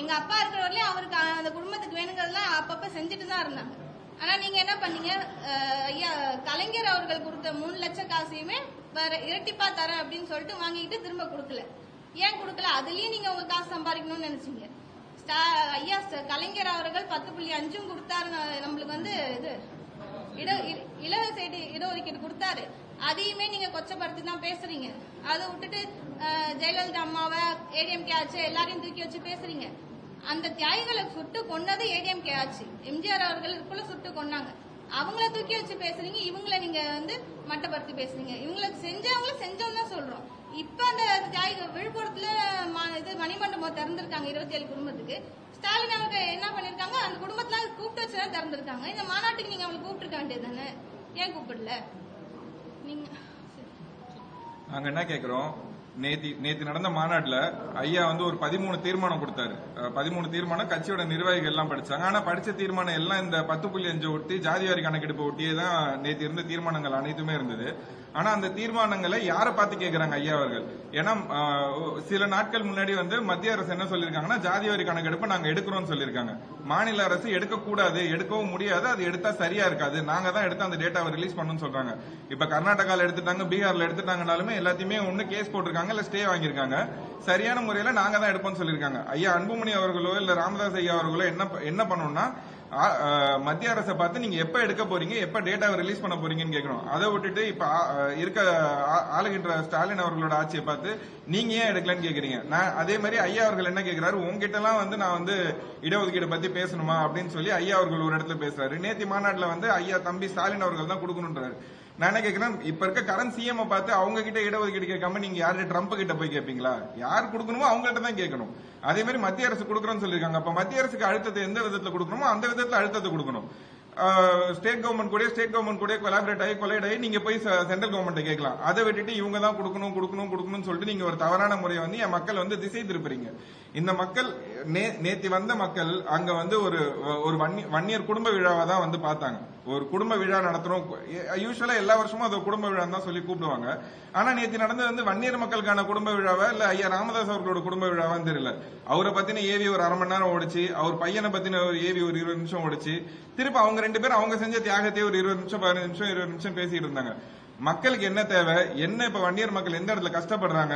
எங்க அப்பா இருக்கிற வரையும் அவருக்கு அந்த குடும்பத்துக்கு வேணுங்கிறதெல்லாம் அப்பப்ப செஞ்சுட்டு தான் இருந்தாங்க. ஆனா நீங்க என்ன பண்ணீங்க? ஐயா கலைஞர் அவர்கள் கொடுத்த மூணு லட்சம் காசையுமே வேற இரட்டிப்பா தரேன் அப்படின்னு சொல்லிட்டு வாங்கிட்டு திரும்ப கொடுக்கல. ஏன் கொடுக்கல? அதுலயும் நீங்க உங்க காசு சம்பாதிக்கணும்னு நினைச்சீங்க. ஸ்டா- ஐயா கலைஞர் அவர்கள் பத்து புள்ளி அஞ்சும் கொடுத்தாரு ந- நம்மளுக்கு வந்து இது இட இலவச இட- இடஒதுக்கீடு கொடுத்தாரு. அதையுமே நீங்க கொச்சப்படுத்தி தான் பேசுறீங்க. அதை விட்டுட்டு ஜெயலலிதா அம்மாவை ஏடிஎம்கே ஆச்சு எல்லாரையும் தூக்கி வச்சு பேசுறீங்க. அந்த தியாகிகளை சுட்டு கொன்னது ஏடிஎம்கே ஆச்சு. எம்ஜிஆர் அவர்கள் இதுக்குள்ள சுட்டு கொன்னாங்க. அவங்கள தூக்கி வச்சு பேசுறீங்க இவங்கள நீங்க வந்து மட்டப்படுத்தி பேசுறீங்க. இவங்களுக்கு செஞ்சவங்கள செஞ்சோம் தான் சொல்றோம். இப்ப அந்த தியாக விழுப்புரத்துல இது மணிமண்டபம் திறந்திருக்காங்க இருபத்தி ஏழு குடும்பத்துக்கு. ஸ்டாலின் அவங்க என்ன பண்ணிருக்காங்க அந்த குடும்பத்துல கூப்பிட்டு வச்சுதான் திறந்திருக்காங்க. இந்த மாநாட்டுக்கு நீங்க அவங்களை கூப்பிட்டுருக்க வேண்டியது தானே ஏன் கூப்பிடல? நீங்க நாங்க என்ன கேக்குறோம்? நேத்தி நேத்து நடந்த மாநாட்டில் ஐயா வந்து ஒரு பதிமூணு தீர்மானம் கொடுத்தாரு. பதிமூணு தீர்மானம் கட்சியோட நிர்வாகிகள் எல்லாம் படிச்சாங்க. ஆனா படிச்ச தீர்மானம் எல்லாம் இந்த பத்து புள்ளி அஞ்சு ஒட்டி ஜாதிவாரி கணக்கெடுப்பு ஒட்டியே தான் நேத்து இருந்த தீர்மானங்கள் அனைத்துமே இருந்தது. ஆனா அந்த தீர்மானங்களை யாரை பார்த்து கேட்கிறாங்க ஐயா அவர்கள்? ஏன்னா சில நாட்கள் முன்னாடி வந்து மத்திய அரசு என்ன சொல்லிருக்காங்கன்னா ஜாதிவாரி கணக்கெடுப்பு நாங்க எடுக்கிறோம்னு சொல்லியிருக்காங்க. மாநில அரசு எடுக்கக்கூடாது எடுக்கவும் முடியாது அது எடுத்தா சரியா இருக்காது. நாங்க தான் எடுத்து அந்த டேட்டாவை ரிலீஸ் பண்ணணும்னு சொல்றாங்க. இப்ப கர்நாடகாவில் எடுத்துட்டாங்க பீகார்ல எடுத்துட்டாங்கனாலுமே எல்லாத்தையுமே ஒண்ணு கேஸ் போட்டிருக்காங்க இல்ல ஸ்டே வாங்கியிருக்காங்க. சரியான முறையில நாங்க தான் எடுப்போம்னு சொல்லியிருக்காங்க. ஐயா அன்புமணி அவர்களோ இல்ல ராமதாஸ் ஐயா அவர்களோ என்ன என்ன பண்ணணும்னா மத்திய அரசை பார்த்து நீங்க எப்ப எடுக்க போறீங்க எப்ப டேட்டாவை ரிலீஸ் பண்ண போறீங்கன்னு கேட்கணும். அதை விட்டுட்டு இப்ப இருக்க ஆ- ஆளுகின்ற ஸ்டாலின் அவர்களோட ஆட்சியை பார்த்து நீங்க ஏன் எடுக்கலன்னு கேக்குறீங்க நான் அதே மாதிரி ஐயா அவர்கள் என்ன கேக்குறாரு உங்ககிட்ட எல்லாம் வந்து நான் வந்து இடஒதுக்கீடு பத்தி பேசணுமா அப்படின்னு சொல்லி ஐயா அவர்கள் ஒரு இடத்துல பேசுறாரு. நேத்தி மாநாட்டுல வந்து ஐயா தம்பி ஸ்டாலின் அவர்கள் தான் கொடுக்கணுன்றாரு நான் என்ன கேக்குறேன் இப்ப இருக்க கரண்ட் சிஎம் பார்த்து அவங்க கிட்ட இடஒதுக்கீடு கேட்காம நீங்க யார்கிட்ட ட்ரம்ப் கிட்ட போய் கேட்பீங்களா யார் கொடுக்கணுமோ அவங்கள்ட்ட தான் கேட்கணும். அதே மாதிரி மத்திய அரசு கொடுக்கறோம்னு சொல்லியிருக்காங்க. அப்ப மத்திய அரசுக்கு அழுத்தத்தை எந்த விதத்துல கொடுக்கணுமோ அந்த விதத்துல அழுத்தத்தை கொடுக்கணும். ஸ்டேட் கவர்மெண்ட் கூட ஸ்டேட் கவர்மெண்ட் கூட கொலாபரேட் ஆகி கொலைட் ஆகி நீங்க போய் சென்ட்ரல் கவர்மெண்ட் கேட்கலாம். அதை விட்டுட்டு இவங்க தான் கொடுக்கணும் கொடுக்கணும் கொடுக்கணும்னு சொல்லிட்டு நீங்க ஒரு தவறான முறையை வந்து என் மக்கள் வந்து திசை திருப்புறீங்க. இந்த மக்கள் நேத்தி வந்த மக்கள் அங்க வந்து ஒரு ஒரு வன்னியர் குடும்ப விழாவை தான் வந்து பார்த்தாங்க. ஒரு குடும்ப விழா நடத்துறோம். யூஸ்வலா எல்லா வருஷமும் அது குடும்ப விழா தான் சொல்லி கூப்பிடுவாங்க. ஆனா நேத்தி நடந்தது வந்து வன்னியர் மக்களுக்கான குடும்ப விழாவா? இல்ல ஐயா ராமதாஸ் அவர்களோட குடும்ப விழாவான்னு தெரியல. அவரை பத்தின ஏவி ஒரு அரை மணி நேரம் ஓடிச்சு. அவர் பையனை பத்தின ஒரு ஏவி ஒரு இருபது நிமிஷம் ஓடிச்சு. திருப்பி அவங்க ரெண்டு பேரும் அவங்க செஞ்ச தியாகத்தையே ஒரு இருபது நிமிஷம் பதினஞ்சு நிமிஷம் இருபது நிமிஷம் பேசிட்டு இருந்தாங்க. மக்களுக்கு என்ன தேவை? என்ன இப்ப வன்னியர் மக்கள் எந்த இடத்துல கஷ்டப்படுறாங்க?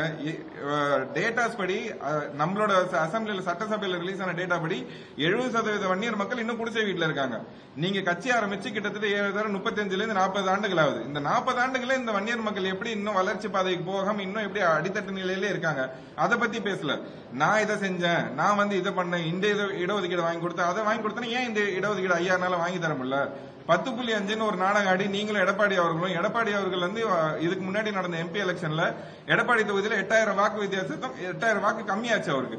டேட்டாஸ் படி நம்மளோட ச- சட்டசபையில ரிலீஸ் ஆன டேட்டா படி எழுபது சதவீத வன்னியர் மக்கள் இன்னும் குடிசை வீட்டுல இருக்காங்க. நீங்க கட்சி ஆரம்பிச்சு கிட்டத்தட்ட ஏழாயிரம் முப்பத்தஞ்சுல இருந்து நாற்பது ஆண்டுகள் ஆகுது இந்த நாற்பது ஆண்டுகள இந்த வன்னியர் மக்கள் எப்படி இன்னும் வளர்ச்சி பாதைக்கு போகாம இன்னும் எப்படி அடித்தட்டு நிலையில இருக்காங்க? அதை பத்தி பேசல. நான் இதை செஞ்சேன். நான் வந்து இதை பண்ணேன். இந்த இட- இடஒதுக்கீடு வாங்கி கொடுத்தேன். அதை வாங்கி கொடுத்தேன் ஏன் இந்த இடஒதுக்கீடு ஐயாயிரம் வாங்கி தர முடியல? பத்து புள்ளி அஞ்சுன்னு ஒரு நாடகம் ஆடி நீங்களும் எடப்பாடி அவர்களும். எடப்பாடி அவர்கள் வந்து இதுக்கு முன்னாடி நடந்த எம்பி எலெக்ஷன்ல எடப்பாடி தொகுதியில் எட்டாயிரம் வாக்கு வித்தியாசம் எட்டாயிரம் வாக்கு கம்மியாச்சு அவருக்கு.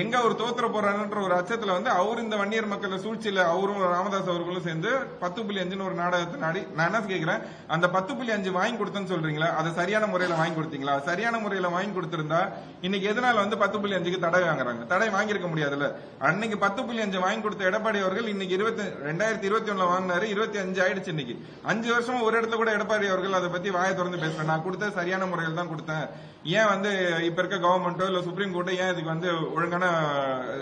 எங்க அவர் தோத்துற போறாருன்ற ஒரு அச்சத்துல வந்து அவர் இந்த வன்னியர் மக்கள் சூழ்ச்சியில அவரும் ராமதாஸ் அவர்களும் சேர்ந்து பத்து புள்ளி அஞ்சுன்னு ஒரு நாடகத்தை நாடி நான் என்ன கேட்கிறேன் அந்த பத்து புள்ளி அஞ்சு வாங்கி கொடுத்தேன்னு சொல்றீங்களா? அதை சரியான முறையில வாங்கி கொடுத்தீங்களா? சரியான முறையில வாங்கி கொடுத்திருந்தா இன்னைக்கு எதனால வந்து பத்து புள்ளி அஞ்சுக்கு தடை வாங்குறாங்க? தடை வாங்கியிருக்க முடியாதுல்ல. அன்னைக்கு பத்து புள்ளி அஞ்சு வாங்கி கொடுத்த எடப்பாடி அவர்கள் இன்னைக்கு இருபத்தி ரெண்டாயிரத்தி இருபத்தி ஒண்ணுல வாங்கினாரு. இருபத்தி அஞ்சு ஆயிடுச்சு இன்னைக்கு. அஞ்சு வருஷமா ஒரு இடத்துல கூட எடப்பாடி அவர்கள் அதை பத்தி வாயை திறந்து பேசுறேன் நான் கொடுத்த சரியான முறையில் தான் கொடுத்தேன். ஏன் வந்து இப்ப இருக்க கவர்மெண்ட்டோ இல்ல சுப்ரீம் கோர்ட்டோ ஏன் இதுக்கு வந்து ஒழுங்கான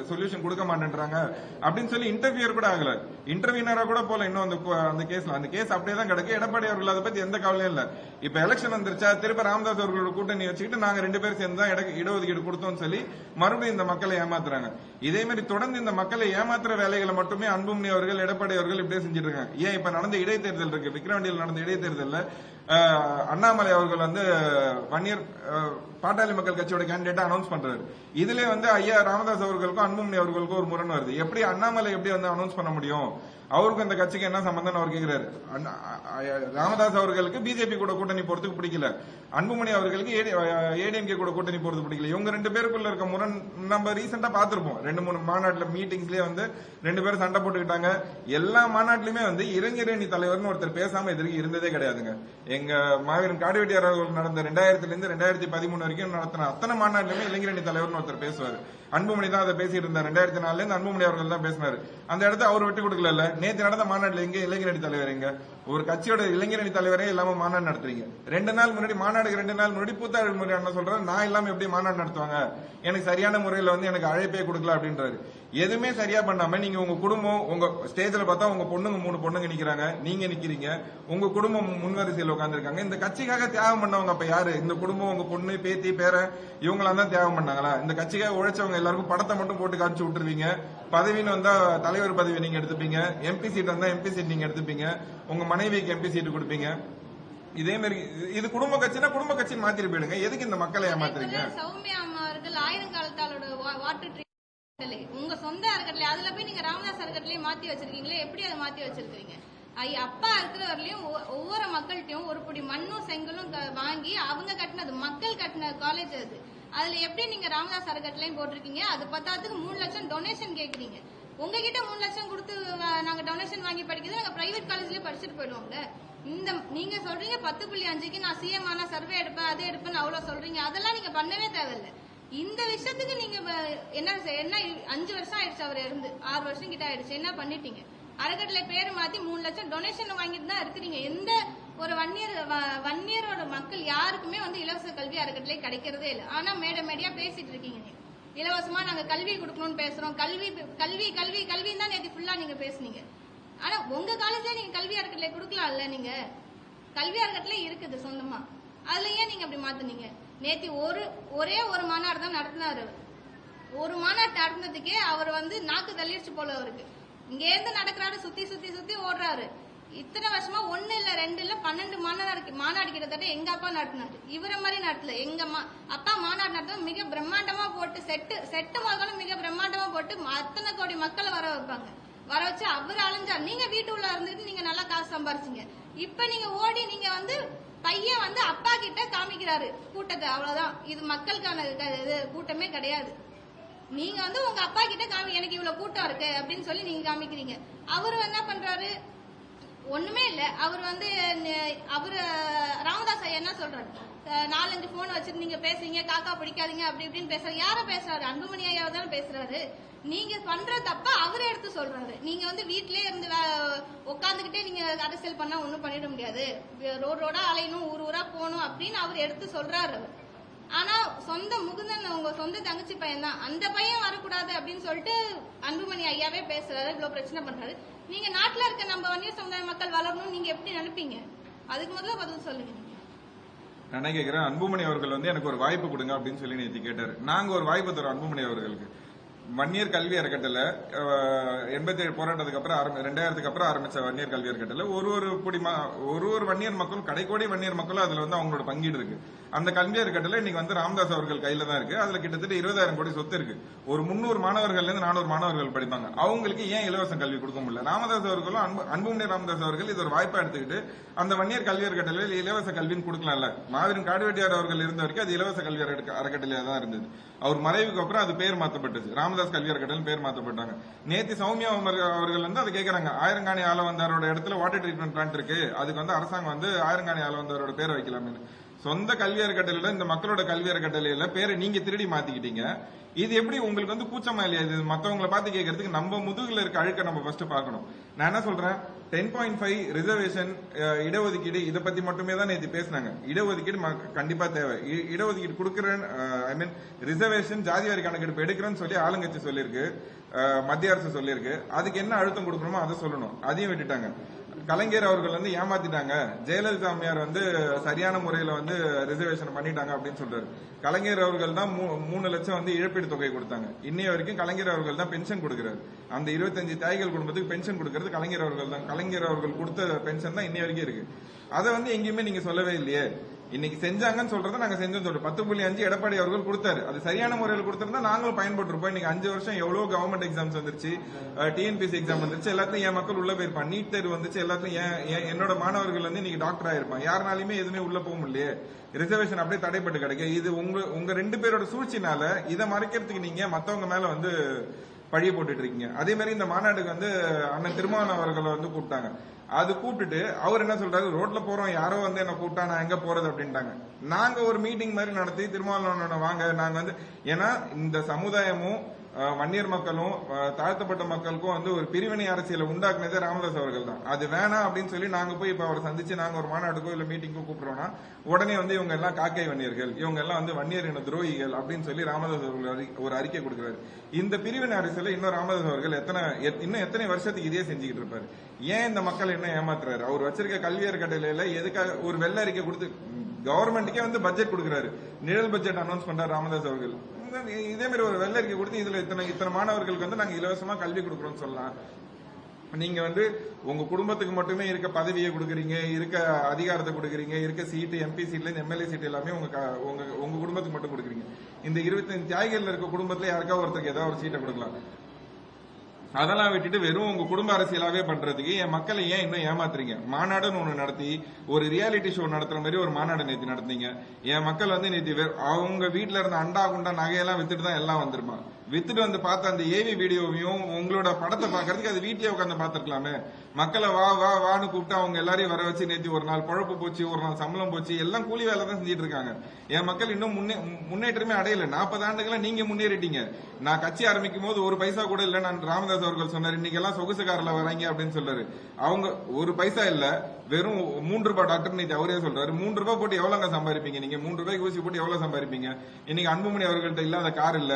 சொல்யூஷன் கொடுக்க மாட்டேன்றாங்க அப்படின்னு சொல்லி இன்டர்வியூர் கூட ஆகல. இன்டர்வியூனரா கூட போல இன்னும் அந்த அந்த கேஸ்ல அந்த கேஸ் அப்படியே தான் கிடக்கு. எடப்பாடி அவர்கள் அதை பத்தி எந்த கவலையும் இல்ல. இப்ப எலெக்ஷன் வந்துருச்சா திருப்ப ராமதாஸ் அவர்களோட கூட்டணி வச்சுக்கிட்டு நாங்க ரெண்டு பேரும் சேர்ந்து தான் இட- இடஒதுக்கீடு கொடுத்தோம்னு சொல்லி மறுபடியும் இந்த மக்களை ஏமாத்துறாங்க. இதே மாதிரி தொடர்ந்து இந்த மக்களை ஏமாத்துற வேலைகளை மட்டுமே அன்புமணி அவர்கள் எடப்பாடி அவர்கள் இப்படியே செஞ்சுட்டு இருக்காங்க. ஏன் இப்ப நடந்த இடைத்தேர்தல் இருக்கு? விக்ரவாண்டியில் நடந்த இடைத்தேர்தலில் அண்ணாமலை அவர்கள் வந்து வன்னியர் பாட்டாளி மக்கள் கட்சியோட கேண்டிடேட்டா அனௌன்ஸ் பண்றாரு. இதுல வந்து ஐயா ராமதாஸ் அவர்களுக்கும் அன்புமணி அவர்களுக்கும் ஒரு முரண் வருது. எப்படி அண்ணாமலை எப்படி வந்து அனௌன்ஸ் பண்ண முடியும்? அவருக்கும் இந்த கட்சிக்கு என்ன சம்பந்தம் அவர் கேக்குறாரு. ராமதாஸ் அவர்களுக்கு பிஜேபி கூட கூட்டணி போறதுக்கு பிடிக்கல. அன்புமணி அவர்களுக்கு ஏடிஎம்கே கூட கூட்டணி போறது பிடிக்கல. இவங்க ரெண்டு பேருக்குள்ள இருக்க முரண் நம்ம ரீசெண்டா பாத்திருப்போம் ரெண்டு மூணு மாநாட்டுல மீட்டிங்ஸ்லயே வந்து ரெண்டு பேரும் சண்டை போட்டுக்கிட்டாங்க. எல்லா மாநாட்டிலுமே வந்து இளைஞரணி தலைவர்னு ஒருத்தர் பேசாம எதிர்க்கு இருந்ததே கிடையாதுங்க. எங்க மாவீரன் காடுவெட்டியார் அவர்கள் நடந்த ரெண்டாயிரத்துல இருந்து ரெண்டாயிரத்தி பதிமூணு வரைக்கும் நடத்தின அத்தனை மாநாட்டிலுமே இளைஞரணி தலைவர்னு ஒருத்தர் பேசுவாரு. அன்புமணி தான் அதை பேசிட்டு இருந்தார். ரெண்டாயிரத்தி நாலுல இருந்து அன்புமணி அவர்கள் தான் பேசினாரு. அந்த இடத்த அவர் விட்டு கொடுக்கல நேத்து நடந்த மாநாடுல எங்க இளைஞரணி தலைவர் எங்க? ஒரு கட்சியோட இளைஞரணி தலைவரே இல்லாம மாநாடு நடத்துறீங்க. ரெண்டு நாள் முன்னாடி மாநாடுக்கு ரெண்டு நாள் முன்னாடி பூத்தாழ் முறை என்ன சொல்றாரு. நான் இல்லாம எப்படி மாநாடு நடத்துவாங்க? எனக்கு சரியான முறையில வந்து எனக்கு அழைப்பே கொடுக்கல அப்படின்றாரு. எதுவுமே சரியா பண்ணாம நீங்க உங்க குடும்பம் உங்க ஸ்டேஜ்ல பார்த்தா உங்க பொண்ணுங்க மூணு பொண்ணுங்க நிக்கிறாங்க நீங்க நிக்கிறீங்க உங்க குடும்பம் முன்வரிசையில் உட்காந்துருக்காங்க இந்த கட்சிக்காக தியாகம் பண்ணவங்க அப்ப யாரு? இந்த குடும்பம் உங்க பொண்ணு பேத்தி பேர இவங்களாம் தான் தியாகம் பண்ணாங்களா? இந்த கட்சிக்காக உழைச்சவங்க எல்லாருக்கும் படத்தை மட்டும் போட்டு காமிச்சு விட்டுருவீங்க. பதவின்னு வந்தா தலைவர் பதவி நீங்க எடுத்துப்பீங்க. எம்பி சீட் வந்தா எம்பி சீட் நீங்க எடுத்துப்பீங்க. உங்க மனைவிக்கு எம்பி சீட் கொடுப்பீங்க. இதே மாதிரி இது- இது குடும்ப கட்சினா குடும்ப கட்சின்னு மாத்திட்டு போயிடுங்க. எதுக்கு இந்த மக்களை ஏமாத்துறீங்க? சௌமியா அம்மா அவர்கள் ஆயிரங்காலத்தாலோட வாட்டர் உங்க சொந்த அறக்கட்டளை அதுல போய் நீங்க ராமதாஸ் அறக்கட்டளையும் மாத்தி வச்சிருக்கீங்களே எப்படி அதை மாத்தி வச்சிருக்கீங்க அப்பா இருக்கிற வரலையும் ஒவ்வொரு மக்கள்கிட்டயும் ஒரு புடி மண்ணும் செங்கலும் வாங்கி அவங்க கட்டினது மக்கள் கட்டின காலேஜ் அது. அதுல எப்படி நீங்க ராமதாஸ் அறக்கட்டளையும் போட்டிருக்கீங்க? அது பத்தாத்துக்கு மூணு லட்சம் டொனேஷன் கேக்குறீங்க. உங்ககிட்ட மூணு லட்சம் கொடுத்து நாங்க டொனேஷன் வாங்கி படிக்கிறது நாங்க பிரைவேட் காலேஜ்லயே படிச்சுட்டு போயிடுவோம்ல. இந்த நீங்க சொல்றீங்க பத்து புள்ளி அஞ்சுக்கு நான் சிஎம் ஆனா சர்வே எடுப்பேன் அது எடுப்பேன் அவ்வளவு சொல்றீங்க. அதெல்லாம் நீங்க பண்ணவே தேவையில்லை. இந்த விஷயத்துக்கு நீங்க என்ன என்ன அஞ்சு வருஷம் ஆயிடுச்சு அவர் இருந்து ஆறு வருஷம் கிட்ட ஆயிடுச்சு. என்ன பண்ணிட்டீங்க? அறக்கட்டளை பேர் மாத்தி மூணு லட்சம் டொனேஷன் வாங்கிட்டு தான் இருக்கிறீங்க. எந்த ஒரு வன்னியர் வன்னியரோட மக்கள் யாருக்குமே வந்து இலவச கல்வி அறக்கட்டளை கிடைக்கிறதே இல்லை. ஆனா மேடை மேடையா பேசிட்டு இருக்கீங்க நீங்க. இலவசமா நாங்க கல்வி கொடுக்கணும்னு பேசுறோம். கல்வி கல்வி கல்வி கல்வின்னு தான் நேற்று ஃபுல்லா நீங்க பேசுனீங்க. ஆனா உங்க காலேஜ்ல நீங்க கல்வி அறக்கட்டளை கொடுக்கலாம்ல நீங்க? கல்வி அறக்கட்டளை இருக்குது சொந்தமா. அதுல ஏன் நீங்க அப்படி மாத்துனீங்க. நேத்தி ஒரு ஒரே ஒரு மாநாடு தான் நடத்தினாரு ஒரு மாநாட்டு நடந்ததுக்கே அவர் வந்து நாக்கு தள்ளிடுச்சு போல அவருக்கு. இங்க இருந்து நடக்கிறாரு சுத்தி சுத்தி சுத்தி ஓடுறாரு. இத்தனை வருஷமா ஒன்னு இல்ல ரெண்டு இல்ல பன்னெண்டு மாநாடு மாநாடு கிட்டத்தட்ட எங்க அப்பா நடத்தினாரு. இவர மாதிரி நடத்தல. எங்க அம்மா அப்பா மாநாடு நடத்தும் மிக பிரம்மாண்டமா போட்டு செட்டு செட்டு மக்களும் மிக பிரம்மாண்டமா போட்டு அத்தனை கோடி மக்களை வர வைப்பாங்க. வர வச்சு அவர் அலைஞ்சார். நீங்க வீட்டுக்குள்ள இருந்துட்டு நீங்க நல்லா காசு சம்பாரிச்சீங்க. இப்ப நீங்க ஓடி நீங்க வந்து பையன் வந்து அப்பா கிட்ட காமிக்கிறாரு கூட்டத்தை. அவ்வளவுதான். இது மக்களுக்கான இது கூட்டமே கிடையாது. நீங்க வந்து உங்க அப்பா கிட்ட காமி எனக்கு இவ்வளவு கூட்டம் இருக்கு அப்படின்னு சொல்லி நீங்க காமிக்கிறீங்க. அவரு என்ன பண்றாரு? ஒண்ணுமே இல்ல. அவர் வந்து அவரு ராமதாஸ் ஐயா என்ன சொல்றாரு? நாலஞ்சு போன் வச்சுட்டு நீங்க பேசுறீங்க காக்கா பிடிக்காதீங்க அப்படி இப்படின்னு பேசுறாரு. யார பேசுறாரு? அன்புமணி ஐயாவை தானே பேசுறாரு. நீங்க பண்ற தப்ப அவரே எடுத்து சொல்றாரு. நீங்க வந்து வீட்லயே இருந்து வே- நீங்க அரசியல் பண்ணா ஒண்ணும் பண்ணிட முடியாது. ரோடு ரோடா அலையணும் ஊர் ஊரா போகணும் அப்படின்னு அவர் எடுத்து சொல்றாரு ஆனா சொந்த முகுந்தன் உங்க சொந்த தங்கச்சி பையன் தான். அந்த பையன் வரக்கூடாது அப்படின்னு சொல்லிட்டு அன்புமணி ஐயாவே பேசுறாரு. இவ்வளவு பிரச்சனை பண்றாரு. நீங்க நாட்டுல இருக்க நம்ம வன்னிய சமுதாய மக்கள் வளரணும்னு நீங்க எப்படி நினைப்பீங்க? அதுக்கு முதல்ல பதில் சொல்லுங்க. நான் கேட்கிறேன் அன்புமணி அவர்கள் வந்து எனக்கு ஒரு வாய்ப்பு கொடுங்க அப்படின்னு சொல்லி நேற்று கேட்டார். நாங்கள் ஒரு வாய்ப்பு தரோம் அன்புமணி அவர்களுக்கு. வன்னியர் கல்வி அறக்கட்டளை எண்பத்தி ஏழு போராட்டத்துக்கு அப்புறம் ஆரம்பி ரெண்டாயிரத்துக்கு அப்புறம் ஆரம்பிச்ச வன்னியர் கல்வி அறக்கட்டளை. ஒரு ஒரு குடி ஒரு ஒரு வன்னியர் மக்களும் கடைக்கோடி வன்னியர் மக்களும் அதுல வந்து அவங்களோட பங்கீடு இருக்கு. அந்த கல்வி அறக்கட்டளை இன்னைக்கு வந்து ராமதாஸ் அவர்கள் கையில தான் இருக்கு. அதுல கிட்டத்தட்ட இருபதாயிரம் கோடி சொத்து இருக்கு. ஒரு முன்னூறு மாணவர்கள் இருந்து நானூறு மாணவர்கள் படிப்பாங்க. அவங்களுக்கு ஏன் இலவச கல்வி கொடுக்க முடியல? ராமதாஸ் அவர்களும் அன்பு அன்புமணி ராமதாஸ் அவர்கள் இது ஒரு வாய்ப்பா எடுத்துக்கிட்டு அந்த வன்னியர் கல்வி அறக்கட்டளையில் இலவச கல்வின்னு கொடுக்கலாம்ல. மாவீரன் காடுவெட்டியார் அவர்கள் இருந்த வரைக்கும் அது இலவச கல்வி அறக்கட்டளையா தான் இருந்தது. அவர் மறைவுக்கு அப்புறம் அது பேர் மாற்றப்பட்டது ராமதாஸ் கல்வி அறக்கட்டளை பேர் மாற்றப்பட்டாங்க நேத்தி சௌமியா அமர் அவர்கள் வந்து அதை கேட்கறாங்க ஆயிரங்காணி ஆளவந்தாரோட இடத்துல வாட்டர் ட்ரீட்மெண்ட் பிளான்ட் இருக்கு. அதுக்கு வந்து அரசாங்கம் வந்து ஆயிரங்காணி ஆலவந்தாரோட பேரை வைக்கலாம்னு சொந்த கல்வி அறக்கட்டளையில இந்த மக்களோட கல்வி அறக்கட்டளையில பேரை நீங்க திருடி மாத்திக்கிட்டீங்க. இது எப்படி உங்களுக்கு வந்து கூச்சமா இல்லையா? இது மத்தவங்களை பார்த்து கேட்கறதுக்கு நம்ம முதுகுல இருக்க அழுக்க நம்ம ஃபர்ஸ்ட் பார்க்கணும். நான் என்ன சொல்றேன்? டென் பாயிண்ட் ஃபைவ் ரிசர்வேஷன் இடஒதுக்கீடு இதை பத்தி மட்டுமே தான் நேற்று பேசினாங்க. இடஒதுக்கீடு கண்டிப்பா தேவை. இ- இடஒதுக்கீடு கொடுக்குறேன் ஐ மீன் ரிசர்வேஷன் ஜாதி வாரி கணக்கெடுப்பு எடுக்கிறேன்னு சொல்லி ஆளுங்கட்சி சொல்லியிருக்கு. மத்திய அரசு சொல்லியிருக்கு. அதுக்கு என்ன அழுத்தம் கொடுக்கணுமோ அதை சொல்லணும். அதையும் விட்டுட்டாங்க. கலைஞர் அவர்கள் வந்து ஏமாத்திட்டாங்க. ஜெயலலிதா அம்மையார் வந்து சரியான முறையில வந்து ரிசர்வேஷன் பண்ணிட்டாங்க அப்படின்னு சொல்றாரு. கலைஞர் அவர்கள் தான் மூ- மூணு லட்சம் வந்து இழப்பீடு தொகை கொடுத்தாங்க. இன்னைய வரைக்கும் கலைஞர் அவர்கள் தான் பென்ஷன் கொடுக்கிறாரு. அந்த இருபத்தஞ்சு தாய்கள் குடும்பத்துக்கு பென்ஷன் கொடுக்கறது கலைஞர் அவர்கள் தான். கலைஞர் அவர்கள் கொடுத்த பென்ஷன் தான் இன்னைய வரைக்கும் இருக்கு. அதை வந்து எங்கேயுமே நீங்க சொல்லவே இல்லையே. இன்னைக்கு செஞ்சாங்கன்னு சொல்றத நாங்க செஞ்சோம் சொல்றோம். பத்து புள்ளி அஞ்சு எடப்பாடி அவர்கள் கொடுத்தாரு. அது சரியான முறையில் கொடுத்திருந்தா நாங்களும் பயன்பட்டுருப்போம் இன்னைக்கு அஞ்சு வருஷம் எவ்வளவு கவர்மெண்ட் எக்ஸாம்ஸ் வந்துருச்சு. டிஎன்பிசி எக்ஸாம் வந்துருச்சு. எல்லாத்தையும் என் மக்கள் உள்ள போயிருப்பான். நீட் தேர்வு வந்துச்சு. எல்லாத்தையும் என்னோட மாணவர்கள் வந்து இன்னைக்கு டாக்டர் ஆயிருப்பான். யாருனாலுமே எதுவுமே உள்ள போக முடியலையே. ரிசர்வேஷன் அப்படியே தடைப்பட்டு கிடைக்க. இது உங்க உங்க ரெண்டு பேரோட சூழ்ச்சினால இதை மறைக்கிறதுக்கு நீங்க மத்தவங்க மேல வந்து பழிய போட்டுட்டு இருக்கீங்க. அதே மாதிரி இந்த மாநாட்டுக்கு வந்து அண்ணன் திருமாவளவன் அவர்களை வந்து கூப்பிட்டாங்க. அது கூப்பிட்டுட்டு அவர் என்ன சொல்றாரு ரோட்ல போறோம் யாரோ வந்து என்ன கூப்பிட்டா நான் எங்க போறது? அப்படின்ட்டாங்க. நாங்க ஒரு மீட்டிங் மாதிரி நடத்தி திருமாவளவனோட வாங்க நாங்க வந்து ஏன்னா இந்த சமுதாயமும் வன்னியர் மக்களும் தாழ்த்தப்பட்ட மக்களுக்கும் வந்து ஒரு பிரிவினை அரசியலை உண்டாக்குனதே ராமதாஸ் அவர்கள் தான். அது வேணாம் அப்படின்னு சொல்லி நாங்க போய் இப்ப அவரை சந்திச்சு நாங்க ஒரு மாநாடுக்கோ இல்ல மீட்டிங்கோ கூப்பிடுறோம்னா உடனே வந்து இவங்க எல்லாம் காக்கை வன்னியர்கள் இவங்க எல்லாம் வந்து வன்னியர் இன துரோகிகள் அப்படின்னு சொல்லி ராமதாஸ் அவர்கள் ஒரு அறிக்கை கொடுக்கிறாரு. இந்த பிரிவினை அரசியல இன்னும் ராமதாஸ் அவர்கள் எத்தனை எத்- இன்னும் எத்தனை வருஷத்துக்கு இதே செஞ்சுக்கிட்டு இருப்பாரு. ஏன் இந்த மக்கள் என்ன ஏமாத்துறாரு? அவர் வச்சிருக்க கல்வியர் கட்டளையில எதுக்காக ஒரு வெள்ள அறிக்கை கொடுத்து கவர்மெண்ட்டுக்கே வந்து பட்ஜெட் கொடுக்குறாரு. நிழல் பட்ஜெட் அனௌன்ஸ் பண்றாரு ராமதாஸ் அவர்கள். இதே மாதிரி ஒரு வெள்ள அறிக்கை கொடுத்து இதுல இத்தனை இத்தனை மாணவர்களுக்கு வந்து நாங்க இலவசமா கல்வி கொடுக்குறோம்னு சொல்லலாம். நீங்க வந்து உங்க குடும்பத்துக்கு மட்டுமே இருக்க பதவியை கொடுக்குறீங்க இருக்க அதிகாரத்தை கொடுக்குறீங்க இருக்க சீட்டு எம்பி சீட்ல எம்எல்ஏ சீட் எல்லாமே உங்க உங்க உங்க குடும்பத்துக்கு மட்டும் கொடுக்குறீங்க. இந்த இருபத்தஞ்சு தியாகிகள் இருக்க குடும்பத்துல யாருக்காவது ஒருத்தருக்கு ஏதாவது ஒரு சீட்டை கொடுக்கலாம். அதெல்லாம் விட்டுட்டு வெறும் உங்க குடும்ப அரசியலாவே பண்றதுக்கு என் மக்களை ஏன் இன்னும் ஏமாத்துறீங்க? மாநாடுன்னு ஒண்ணு நடத்தி ஒரு ரியாலிட்டி ஷோ நடத்துற மாதிரி ஒரு மாநாடு நேத்து நடத்தீங்க என் மக்கள் வந்து நேத்து அவங்க வீட்டுல இருந்த அண்டா குண்டா நகையெல்லாம் வித்துட்டு தான் எல்லாம் வந்திருப்பாங்க. வித்துட்டு வந்து பார்த்த அந்த ஏவி வீடியோவையும் உங்களோட படத்தை பார்க்கறதுக்கு அது வீட்லயே உட்காந்து பாத்துருக்கலாமே மக்களை வா வா வான்னு கூப்பிட்டு அவங்க எல்லாரையும் வர வச்சு நேற்று ஒரு நாள் பழப்பு போச்சு ஒரு நாள் சம்பளம் போச்சு எல்லாம் கூலி வேலை தான் செஞ்சுட்டு இருக்காங்க. என் மக்கள் இன்னும் முன்னே முன்னேற்றமே அடையல. நாற்பது ஆண்டுகளா நீங்க முன்னேறிட்டீங்க. நான் கட்சி ஆரம்பிக்கும் போது ஒரு பைசா கூட இல்ல நான் ராமதாஸ் அவர்கள் சொன்னார் இன்னைக்கு எல்லாம் சொகுசு வராங்க அப்படின்னு சொல்றாரு. அவங்க ஒரு பைசா இல்ல வெறும் மூன்று ரூபாய் டாக்டர் இன்னைக்கு அவரே சொல்றாரு. மூன்று ரூபாய் போட்டு எவ்வளவுங்க சம்பாதிப்பீங்க? நீங்க மூன்று ரூபாய்க்கு ஊசி போட்டு எவ்வளவு சம்பாதிப்பீங்க? இன்னைக்கு அன்புமணி அவர்கள்ட்ட இல்லாத கார் இல்ல.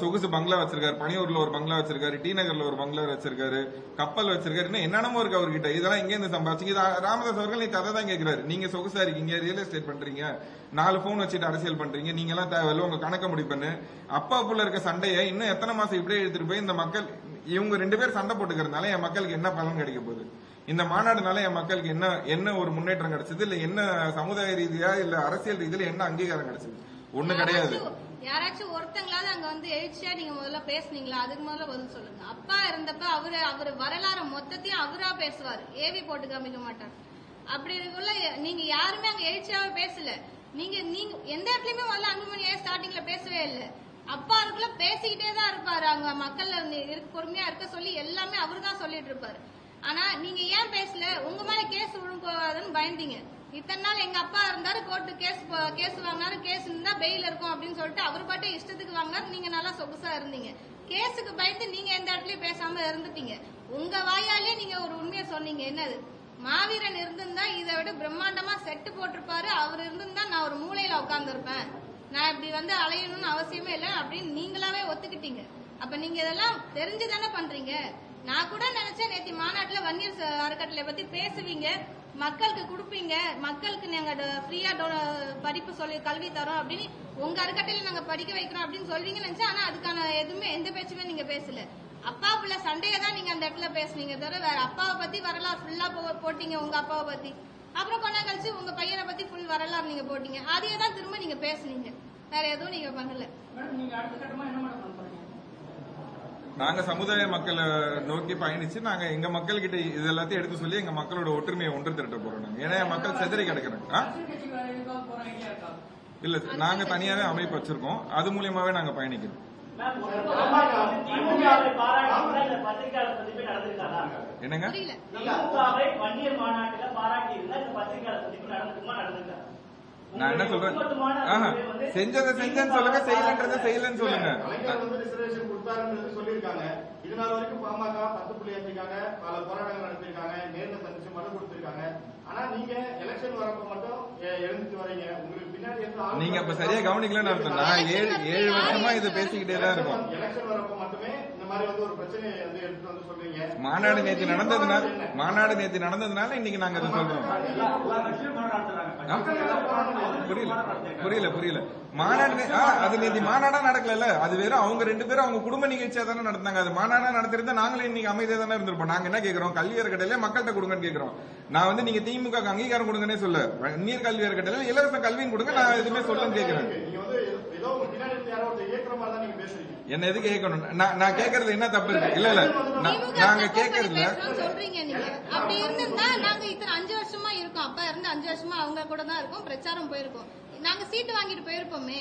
சொகுசு பங்களா வச்சிருக்காரு பனியூர்ல ஒரு பங்களா வச்சிருக்காரு டி நகர்ல ஒரு பங்களா வச்சிருக்காரு கப்பல் வச்சிருக்காரு இன்னும் என்னென்னமோ இருக்கு அவர்கிட்ட. இதெல்லாம் இங்க இருந்து சம்பாதிச்சு இது ராமதாஸ் அவர்கள் நீங்க அதை தான் கேக்குறாரு. நீங்க சொகுசா இருக்கீங்க ரியல் எஸ்டேட் பண்றீங்க நாலு போன் வச்சுட்டு அரசியல் பண்றீங்க நீங்க எல்லாம் தேவையில்ல உங்க கணக்க முடிவு பண்ணு. அப்பாக்குள்ள இருக்க சண்டையை இன்னும் எத்தனை மாசம் இப்படியே எடுத்துட்டு போய் இந்த மக்கள் இவங்க ரெண்டு பேர் சண்டை போட்டுக்கிறதுனால என் மக்களுக்கு என்ன பலன் கிடைக்க போகுது? இந்த மாநாடுனால என் மக்களுக்கு என்ன என்ன ஒரு முன்னேற்றம் கிடைச்சது? இல்ல என்ன சமுதாய ரீதியா இல்ல அரசியல் ரீதியில என்ன அங்கீகாரம் கிடைச்சது? ஒண்ணு கிடையாது. யாராச்சும் ஒருத்தங்களாவது அங்க வந்து எழுச்சியா நீங்க முதல்ல பேசுனீங்களா? அதுக்கு முதல்ல பதில் சொல்லுங்க. அப்பா இருந்தப்ப அவரு அவரு வரலாறு மொத்தத்தையும் அவரா பேசுவார். ஏவி போட்டு காமிக்க மாட்டார். அப்படி இருக்குள்ள நீங்க யாருமே அங்க எழுச்சியாவே பேசல. நீங்க நீங்க எந்த இடத்துலயுமே முதல்ல அன்புமணியே ஸ்டார்டிங்ல பேசவே இல்லை. அப்பா இருக்குள்ள பேசிக்கிட்டே தான் இருப்பாரு. அங்க மக்கள் பொறுமையா இருக்க சொல்லி எல்லாமே அவரு தான் சொல்லிட்டு இருப்பாரு. ஆனா நீங்க ஏன் பேசல? உங்க மேல கேஸ் விழுங்கக்கூடாதுன்னு பயந்தீங்க. இத்தனை நாள் எங்க அப்பா இருந்தாரு கோர்ட்டு கேஸ் கேஸ் வாங்கினாரு கேஸ் இருந்தா பெயில் இருக்கும் அப்படின்னு சொல்லிட்டு அவர் பாட்டு இஷ்டத்துக்கு வாங்கினாரு நீங்க நல்லா சொகுசா இருந்தீங்க. கேஸுக்கு பயந்து நீங்க எந்த இடத்துலயும் பேசாம இருந்துட்டீங்க. உங்க வாயாலே நீங்க ஒரு உண்மையை சொன்னீங்க. என்னது? மாவீரன் இருந்திருந்தா இதை விட பிரம்மாண்டமா செட்டு போட்டிருப்பாரு. அவர் இருந்திருந்தா நான் ஒரு மூலையில உட்காந்துருப்பேன் நான் இப்படி வந்து அலையணும்னு அவசியமே இல்லை அப்படின்னு நீங்களாவே ஒத்துக்கிட்டீங்க. அப்ப நீங்க இதெல்லாம் தெரிஞ்சு தானே பண்றீங்க? நான் கூட நினைச்சேன் நேத்தி மாநாட்டுல வன்னியர் அறக்கட்டளை பத்தி பேசுவீங்க. மக்களுக்கு கொடுப்பீங்க. மக்களுக்கு நாங்க ஃப்ரீயா படிப்பு சொல்லி கல்வி தரோம் அப்படின்னு உங்க அறக்கட்டையில நாங்க படிக்க வைக்கிறோம் அப்படின்னு சொல்றீங்கன்னு நினைச்சேன் ஆனா அதுக்கான எதுவுமே எந்த பேச்சுமே நீங்க பேசல. அப்பா பிள்ளை சண்டையை தான் நீங்க அந்த இடத்துல பேசுனீங்க தவிர வேற அப்பாவை பத்தி வரலாறு ஃபுல்லா போட்டீங்க உங்க அப்பாவை பத்தி. அப்புறம் கொஞ்ச கழிச்சு உங்க பையனை பத்தி ஃபுல் வரலாறு நீங்க போட்டீங்க. அதையே தான் திரும்ப நீங்க பேசுனீங்க. வேற எதுவும் நீங்க பண்ணல. நீங்க சமுதாய மக்களை நோக்கி பயணிச்சு நாங்க எங்க மக்கள் கிட்ட இது எல்லாத்தையும் எடுத்து சொல்லி எங்க மக்களோட ஒற்றுமையை ஒன்று திரட்ட போறோம் நாங்க. ஏன்னா மக்கள் செதறி கிடக்குறாங்க. இல்ல நாங்க தனியாவே அமைப்பு வச்சிருக்கோம். அது மூலியமாவே நாங்க பயணிக்கிறோம். என்னங்க? நான் என்ன சொல்றேன்? ஆஹா செஞ்சதை செஞ்சேன்னு சொல்லுங்க செய்யலன்றதை செய்யலன்னு சொல்லுங்க. சொல்லியிருக்காங்க. இது நாள் வரைக்கும் பாமக பத்து புள்ளி அஞ்சுக்காங்க பல போராட்டங்கள் நடத்திருக்காங்க நேர்ல சந்திச்சு மனு கொடுத்திருக்காங்க. ஆனா நீங்க எலெக்ஷன் வரப்ப மட்டும் எழுந்துட்டு வரீங்க. உங்களுக்கு பின்னாடி நீங்க அப்ப சரியா கவனிக்கலன்னு அர்த்தம். நான் ஏழு ஏழு வருஷமா இதை பேசிக்கிட்டே தான் இருக்கோம். எலெக்ஷன் வரப்ப மட்டுமே மாநாடு நேத்து நடந்ததுனால மாநாடு நேத்து நடந்ததுனால இன்னைக்கு நாங்க அதை சொல்றோம்? புரியல. புரியல புரியல. மாநாடு அது நேத்து மாநாடா நடக்கல அது வெறும் அவங்க ரெண்டு பேரும் அவங்க குடும்ப நிகழ்ச்சியா தானே நடந்தாங்க. அது மாநாடா நடத்திருந்தா நாங்களே இன்னைக்கு அமைதியா தானே இருந்திருப்போம். நாங்க என்ன கேக்குறோம்? கல்வி அறக்கட்டளையில மக்கள்கிட்ட கொடுங்கன்னு கேக்குறோம். நான் வந்து நீங்க திமுக க்கு அங்கீகாரம் கொடுங்கன்னே சொல்ல நீர் கல்வி அறக்கட்டளையில இலவச கல்வின்னு கொடுங்க. நான் எதுவுமே சொல்லன்னு கேக்குறேன். என்ன எதுக்கு கேட்கணும் நான் நான் கேக்குறது என்ன தப்பு? இருக்கு இல்ல இல்ல. நாங்க பேசுறோம்னு சொல்றீங்க நீங்க. அப்படி இருந்திருந்தா நாங்க இத்தனை அஞ்சு வருஷமா இருக்கோம். அப்பா இருந்து அஞ்சு வருஷமா அவங்க கூட தான் இருக்கோம். பிரச்சாரம் போயிருக்கோம். நாங்க சீட்டு வாங்கிட்டு போயிருப்போமே.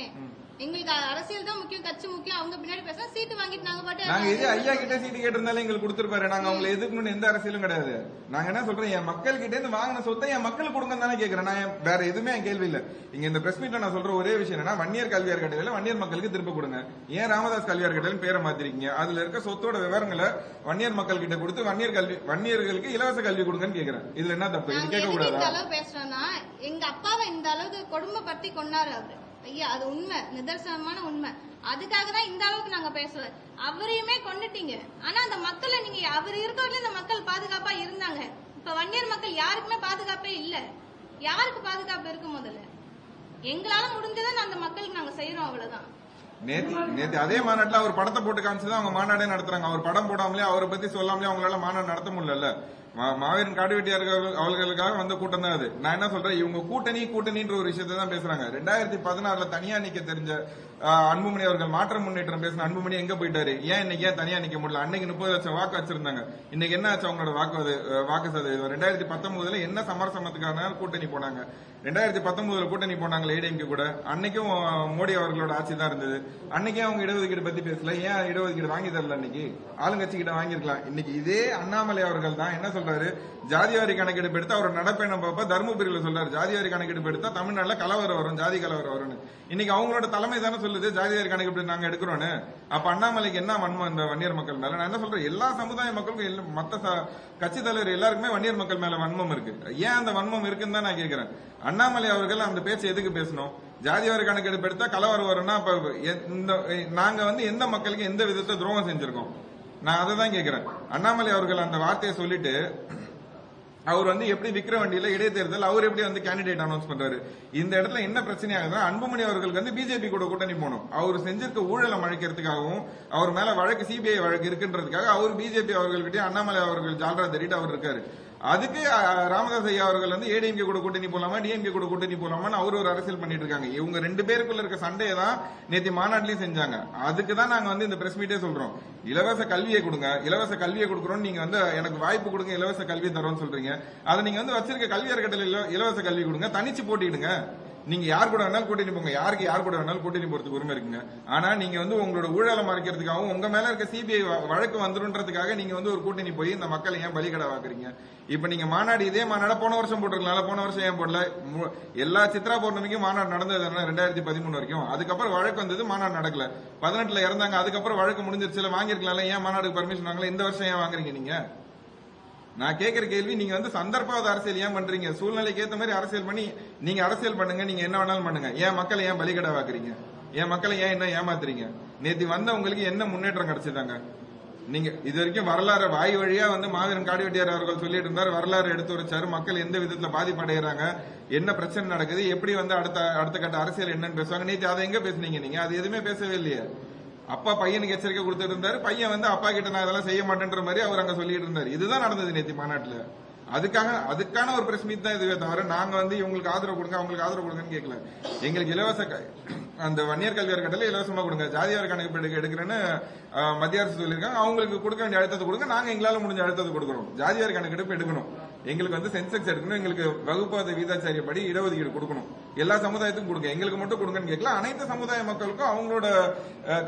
எங்களுக்கு அரசியல் தான் முக்கியம் கட்சி முக்கியம். அவங்க பின்னாடி பேச சீட்டு வாங்கிட்டு நாங்க பாட்டு நாங்க இதே ஐயா கிட்ட சீட்டு கேட்டிருந்தாலும் எங்களுக்கு கொடுத்துருப்பாரு. நாங்க அவங்களை எதுக்கணும்னு எந்த அரசியலும் கிடையாது. நாங்க என்ன சொல்றோம் என் மக்கள் கிட்ட இருந்து வாங்கின சொத்தை என் மக்களுக்கு கொடுங்க தானே கேக்குறேன். நான் வேற எதுவுமே என் கேள்வி இல்ல. இங்க இந்த பிரஸ் மீட்ல நான் சொல்ற ஒரே விஷயம் என்னன்னா வன்னியர் கல்வியார் கட்டளையில வன்னியர் மக்களுக்கு திருப்ப கொடுங்க. ஏன் ராமதாஸ் கல்வியார் கட்டளைன்னு பேரை மாத்திருக்கீங்க. அதுல இருக்க சொத்தோட விவரங்களை வன்னியர் மக்கள் கிட்ட கொடுத்து வன்னியர் கல்வி வன்னியர்களுக்கு இலவச கல்வி கொடுங்கன்னு கேக்குறேன். இதுல என்ன தப்பு? இது கேட்க கூடாதா? எங்க அப்பாவை இந்த அளவுக்கு கொடுமைப்படுத்தி கொண்டாரு அவரு. ஐயா அது உண்மை. நிதர்சனமான உண்மை. அதுக்காக தான் இந்த அளவுக்கு நாங்க பேசுறோம். அவரையுமே கொண்டுட்டீங்க ஆனா அந்த மக்களை நீங்க அவர் இருக்கிறதுல இந்த மக்கள் பாதுகாப்பா இருந்தாங்க. இப்ப வன்னியர் மக்கள் யாருக்குமே பாதுகாப்பே இல்ல. யாருக்கு பாதுகாப்பு இருக்கு முதல்ல? எங்களால முடிஞ்சதை அந்த மக்களுக்கு நாங்க செய்யறோம் அவ்வளவுதான். நேத்து நேத்து அதே மாநாட்டுல அவர் படத்தை போட்டு காமிச்சுதான் அவங்க மாநாடே நடத்துறாங்க. அவர் படம் போடாமலே அவரை பத்தி சொல்லாமலே அவங்களால மாநாடு நடத்த முடியல மா- காடு வெட்டியார்கள் அவர்களுக்காக வந்த கூட்டம் தான் அது. நான் என்ன சொல்றேன்? இவங்க கூட்டணி கூட்டணின்ற ஒரு விஷயத்தை தான் பேசுறாங்க. ரெண்டாயிரத்தி பதினாறுல தனியா நிக்க தெரிஞ்ச அன்புமணி அவர்கள் மாற்றம் முன்னேற்றம் பேசின அன்புமணி எங்க போயிட்டாரு? ஏன் இன்னைக்கு ஏன் தனியா நிக்க முடியல? அன்னைக்கு முப்பது லட்சம் வாக்கு வச்சிருந்தாங்க. இன்னைக்கு என்ன ஆச்சு அவங்களோட வாக்கு அது- வாக்கு சதவீதம்? ரெண்டாயிரத்தி பத்தொன்பதுல என்ன சமரசமத்துக்கான கூட்டணி போனாங்க. ரெண்டாயிரத்தி பத்தொன்பதுல கூட்டணி போனாங்களே ஏடிஎம்கே கூட. அன்னைக்கும் மோடி அவர்களோட ஆட்சி தான் இருந்தது. அன்னைக்கே அவங்க இடஒதுக்கீடு பத்தி பேசல. ஏன் இடஒதுக்கீடு வாங்கி தரல அன்னைக்கு? ஆளுங்கட்சி கிட்ட வாங்கியிருக்கலாம். இன்னைக்கு இதே அண்ணாமலை அவர்கள் தான் என்ன சொல்றாரு? ஜாதிவாரி கணக்கெடுப்பு எடுத்து அவர் நடப்பயணம் பார்ப்ப. தருமபுரியில சொல்றாரு ஜாதிவாரி கணக்கெடுப்பு எடுத்தா தமிழ்நாட்டில் கலவரம் வரும் ஜாதி கலவரம் வரும்னு. இன்னைக்கு அவங்களோட தலைமை தானே சொல்லுது ஜாதியார் கணக்கு இப்படி நாங்க எடுக்கிறோன்னு. அப்ப அண்ணாமலைக்கு என்ன வன்மம் இந்த வன்னியர் மக்கள் மேல? நான் என்ன சொல்றேன்? எல்லா சமுதாய மக்களுக்கும் மத்த கட்சி தலைவர் எல்லாருக்குமே வன்னியர் மக்கள் மேல வன்மம் இருக்கு. ஏன் அந்த வன்மம் இருக்குன்னு தான் நான் கேட்கிறேன் அண்ணாமலை அவர்கள் அந்த பேச்சு எதுக்கு பேசணும்? ஜாதிவாரி கணக்கெடுப்பு எடுத்தா கலவரம் வரும்னா அப்ப எ- இந்த நாங்க வந்து எந்த மக்களுக்கு எந்த விதத்தை துரோகம் செஞ்சிருக்கோம்? நான் அதை தான் கேட்கிறேன் அண்ணாமலை அவர்கள் அந்த வார்த்தையை சொல்லிட்டு அவர் வந்து எப்படி விக்கிர வண்டியில இடைத்தேர்தல் அவர் எப்படி வந்து கேண்டிடேட் அனௌன்ஸ் பண்றாரு? இந்த இடத்துல என்ன பிரச்சனை ஆகுதுன்னா அன்புமணி அவர்களுக்கு வந்து பிஜேபி கூட கூட்டணி போகணும். அவர் செஞ்சிருக்க ஊழலை மழைக்கிறதுக்காகவும் அவர் மேல வழக்கு சிபிஐ வழக்கு இருக்குன்றதுக்காக அவர் பிஜேபி அவர்கள்கிட்ட அண்ணாமலை அவர்கள் ஜால்ரா தேடிட்டு அவர் இருக்காரு. அதுக்கு ராமதாஸ் ஐயா அவர்கள் வந்து ஏடிஎம்கே கூட கூட்டணி போலாமா டிஎம்கே கூட கூட்டணி போலாமான்னு அவர் ஒரு அரசியல் பண்ணிட்டு இருக்காங்க இவங்க ரெண்டு பேருக்குள்ள இருக்க சண்டையை தான் நேத்தி மாநாட்டிலையும் செஞ்சாங்க. அதுக்கு தான் நாங்க வந்து இந்த பிரஸ் மீட்டே சொல்றோம். இலவச கல்வியை கொடுங்க இலவச கல்வியை கொடுக்குறோம் நீங்க வந்து எனக்கு வாய்ப்பு கொடுங்க இலவச கல்வி தரோம்னு சொல்றீங்க. அதை நீங்க வந்து வச்சிருக்க கல்வி அறக்கட்டளை இலவச கல்வி கொடுங்க தனிச்சு போட்டிடுங்க நீங்க யார் கூட வேணாலும் கூட்டணி போங்க. யாருக்கு யார் கூட வேணாலும் கூட்டணி போறதுக்கு உரிமை இருக்குங்க. ஆனா நீங்க வந்து உங்களோட ஊழலை மறைக்கிறதுக்காகவும் உங்க மேல இருக்க சிபிஐ வழக்கு வந்துருன்றதுக்காக நீங்க வந்து ஒரு கூட்டணி போய் இந்த மக்களை ஏன் பலிகடை வாக்குறீங்க இப்ப நீங்க மாநாடு இதே மாநாடு போன வருஷம் போட்டிருக்கலாம்ல போன வருஷம் ஏன் போடல? மு- எல்லா சித்ரா பௌர்ணமிக்கும் மாநாடு நடந்தது ரெண்டாயிரத்தி பதிமூணு வரைக்கும். அதுக்கப்புறம் வழக்கு வந்தது மாநாடு நடக்கல. பதினெட்டுல இறந்தாங்க அதுக்கப்புறம் வழக்கு முடிஞ்சிருச்சுல வாங்கிருக்கலாம்ல ஏன் மாநாடுக்கு பர்மிஷன் வாங்கல? இந்த வருஷம் ஏன் வாங்குறீங்க நீங்க? நான் கேக்குற கேள்வி நீங்க வந்து சந்தர்ப்பாவது அரசியல் ஏன் பண்றீங்க? சூழ்நிலைக்கு ஏத்த மாதிரி அரசியல் பண்ணி நீங்க அரசியல் பண்ணுங்க நீங்க என்ன வேணாலும் பண்ணுங்க. ஏன் மக்களை ஏன் பலிகடை வாக்குறீங்க ஏன் மக்களை ஏன் என்ன ஏமாத்துறீங்க? நேத்தி வந்தவங்களுக்கு என்ன முன்னேற்றம் கிடைச்சதாங்க? நீங்க இது வரைக்கும் வரலாறு வாய் வழியா வந்து மாவீரன் காடிவெட்டியார் அவர்கள் சொல்லிட்டு இருந்தார். வரலாறு எடுத்து வச்சாரு மக்கள் எந்த விதத்துல பாதிப்படைகிறாங்க என்ன பிரச்சனை நடக்குது? எப்படி வந்து அடுத்த அடுத்த கட்ட அரசியல் என்னன்னு பேசுவாங்க? நேற்று அதை எங்க பேசுனீங்க நீங்க? அது எதுவுமே பேசவே இல்லையே. அப்பா பையனுக்கு எச்சரிக்கை கொடுத்துட்டு இருந்தாரு. பையன் வந்து அப்பா கிட்ட நான் அதெல்லாம் செய்ய மாட்டேன்ற மாதிரி அவர் அங்க சொல்லிட்டு இருந்தாரு. இதுதான் நடந்தது நேத்தி மாநாட்டுல. அதுக்காக அதுக்கான ஒரு பிரஸ் மீட் தான் இதுவே தவிர நாங்க வந்து இவங்களுக்கு ஆதரவு கொடுங்க அவங்களுக்கு ஆதரவு கொடுங்கன்னு கேட்கல எங்களுக்கு இலவச க- அந்த வன்னியர் கல்வி அறக்கட்டளை இலவசமா கொடுங்க. ஜாதியார் கணக்கு எடுக்க எடுக்கிறேன்னு மத்திய அரசு சொல்லியிருக்காங்க. அவங்களுக்கு கொடுக்க வேண்டிய அழுத்தத்தை கொடுங்க. நாங்க எங்களால முடிஞ்ச அழுத்தத்தை கொடுக்குறோம். ஜாதியார் கணக்கெடுப்பு எடுக்கணும். எங்களுக்கு வந்து சென்செக்ஸ் எடுக்கணும் எங்களுக்கு வகுப்பாத வீதாச்சாரியப்படி இடஒதுக்கீடு கொடுக்கணும். எல்லா சமுதாயத்துக்கும் கொடுங்க. எங்களுக்கு மட்டும் கொடுங்கன்னு கேட்கல. அனைத்து சமுதாய மக்களுக்கும் அவங்களோட